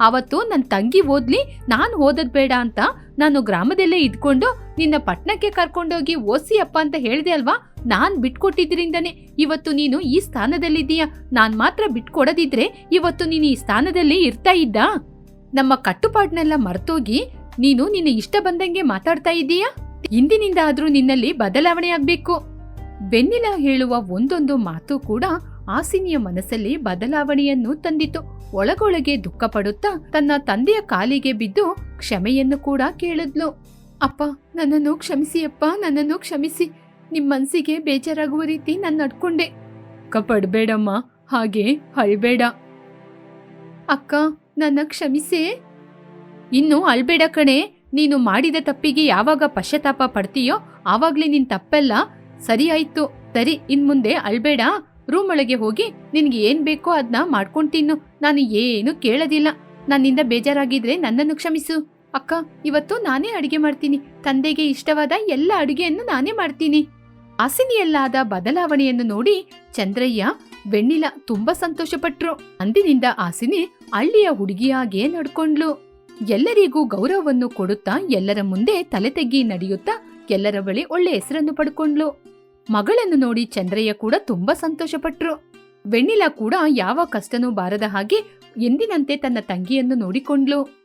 ಅವತ್ತು ನನ್ನ ತಂಗಿ ಓದ್ಲಿ, ನಾನು ಓದದ್ ಬೇಡ ಅಂತ ನಾನು ಗ್ರಾಮದಲ್ಲೇ ಇದ್ಕೊಂಡು ನಿನ್ನ ಪಟ್ನಕ್ಕೆ ಕರ್ಕೊಂಡೋಗಿ ಓಸಿ ಅಪ್ಪ ಅಂತ ಹೇಳಿದೆ ಅಲ್ವಾ? ನಾನ್ ಬಿಟ್ಕೊಟ್ಟಿದ್ರಿಂದಾನೆ. ಇವತ್ತು ನೀನು ಈ ಸ್ಥಾನದಲ್ಲಿದ್ದೀಯ? ನಾನ್ ಮಾತ್ರ ಬಿಟ್ಕೊಡದಿದ್ರೆ ಇವತ್ತು ನೀನು ಈ ಸ್ಥಾನದಲ್ಲಿ ಇರ್ತಾ ಇದ್ದ? ನಮ್ಮ ಕಟ್ಟುಪಾಡ್ನೆಲ್ಲ ಮರ್ತೋಗಿ ನೀನು ನಿನ್ನ ಇಷ್ಟ ಬಂದಂಗೆ ಮಾತಾಡ್ತಾ ಇದ್ದೀಯಾ? ಇಂದಿನಿಂದ ಆದ್ರೂ ನಿನ್ನಲ್ಲಿ ಬದಲಾವಣೆ ಆಗ್ಬೇಕು. ಬೆನ್ನಿಲ ಹೇಳುವ ಒಂದೊಂದು ಮಾತು ಕೂಡ ಆಸಿನಿಯ ಮನಸ್ಸಲ್ಲಿ ಬದಲಾವಣೆಯನ್ನು ತಂದಿತು ಒಳಗೊಳಗೆ ದುಃಖ ಪಡುತ್ತಾ ತನ್ನ ತಂದೆಯ ಕಾಲಿಗೆ ಬಿದ್ದು ಕ್ಷಮೆಯನ್ನು ಕೂಡ ಕೇಳಿದ್ಲು. ಅಪ್ಪ, ನನ್ನನ್ನು ಕ್ಷಮಿಸಿ, ಅಪ್ಪ, ನನ್ನನ್ನು ಕ್ಷಮಿಸಿ. ನಿಮ್ಮ ಮನಸ್ಸಿಗೆ ಬೇಜಾರಾಗುವ ರೀತಿ ನಾನು ನಡ್ಕೊಂಡೆ. ಕಪಡ್ಬೇಡಮ್ಮ, ಹಾಗೆ ಅಳ್ಬೇಡ. ಅಕ್ಕ, ನನ್ನ ಕ್ಷಮಿಸೇ? ಇನ್ನು ಅಳ್ಬೇಡ ಕಣೆ. ನೀನು ಮಾಡಿದ ತಪ್ಪಿಗೆ ಯಾವಾಗ ಪಶ್ಚಾತ್ತಾಪ ಪಡ್ತೀಯೋ, ಆವಾಗ್ಲೇ ನಿನ್ ತಪ್ಪೆಲ್ಲ. ಸರಿ ಆಯ್ತು ಸರಿ ಇನ್ ಮುಂದೆ ಅಳ್ಬೇಡ. ರೂಮ್ ಒಳಗೆ ಹೋಗಿ ನಿನ್ಗೆ ಏನ್ ಬೇಕೋ ಅದನ್ನ ಮಾಡ್ಕೊಂತೀನು ನಾನು ಏನು ಕೇಳೋದಿಲ್ಲ. ನನ್ನಿಂದ ಬೇಜಾರಾಗಿದ್ರೆ ನನ್ನನ್ನು ಕ್ಷಮಿಸು. ಅಕ್ಕ, ಇವತ್ತು ನಾನೇ ಅಡಿಗೆ ಮಾಡ್ತೀನಿ. ತಂದೆಗೆ ಇಷ್ಟವಾದ ಎಲ್ಲ ಅಡುಗೆಯನ್ನು ನಾನೇ ಮಾಡ್ತೀನಿ. ಆಸಿನಿಯಲ್ಲಾದ ಬದಲಾವಣೆಯನ್ನು ನೋಡಿ ಚಂದ್ರಯ್ಯ ಬೆಣ್ಣಿಲ ತುಂಬಾ ಸಂತೋಷಪಟ್ರು ಅಂದಿನಿಂದ ಆಸಿನಿ ಹಳ್ಳಿಯ ಹುಡುಗಿಯಾಗೇ ನಡ್ಕೊಂಡ್ಲು. ಎಲ್ಲರಿಗೂ ಗೌರವವನ್ನು ಕೊಡುತ್ತಾ ಎಲ್ಲರ ಮುಂದೆ ತಲೆ ತೆಗ್ಗಿ ನಡೆಯುತ್ತಾ ಎಲ್ಲರ ಬಳಿ ಒಳ್ಳೆ ಹೆಸರನ್ನು ಪಡ್ಕೊಂಡ್ಲು. ಮಗಳನ್ನು ನೋಡಿ ಚಂದ್ರಯ್ಯ ಕೂಡ ತುಂಬಾ ಸಂತೋಷಪಟ್ರು. ವೆಣ್ಣಿಲ ಕೂಡ ಯಾವ ಕಷ್ಟನೂ ಬಾರದ ಹಾಗೆ ಎಂದಿನಂತೆ ತನ್ನ ತಂಗಿಯನ್ನು ನೋಡಿಕೊಂಡ್ಲು.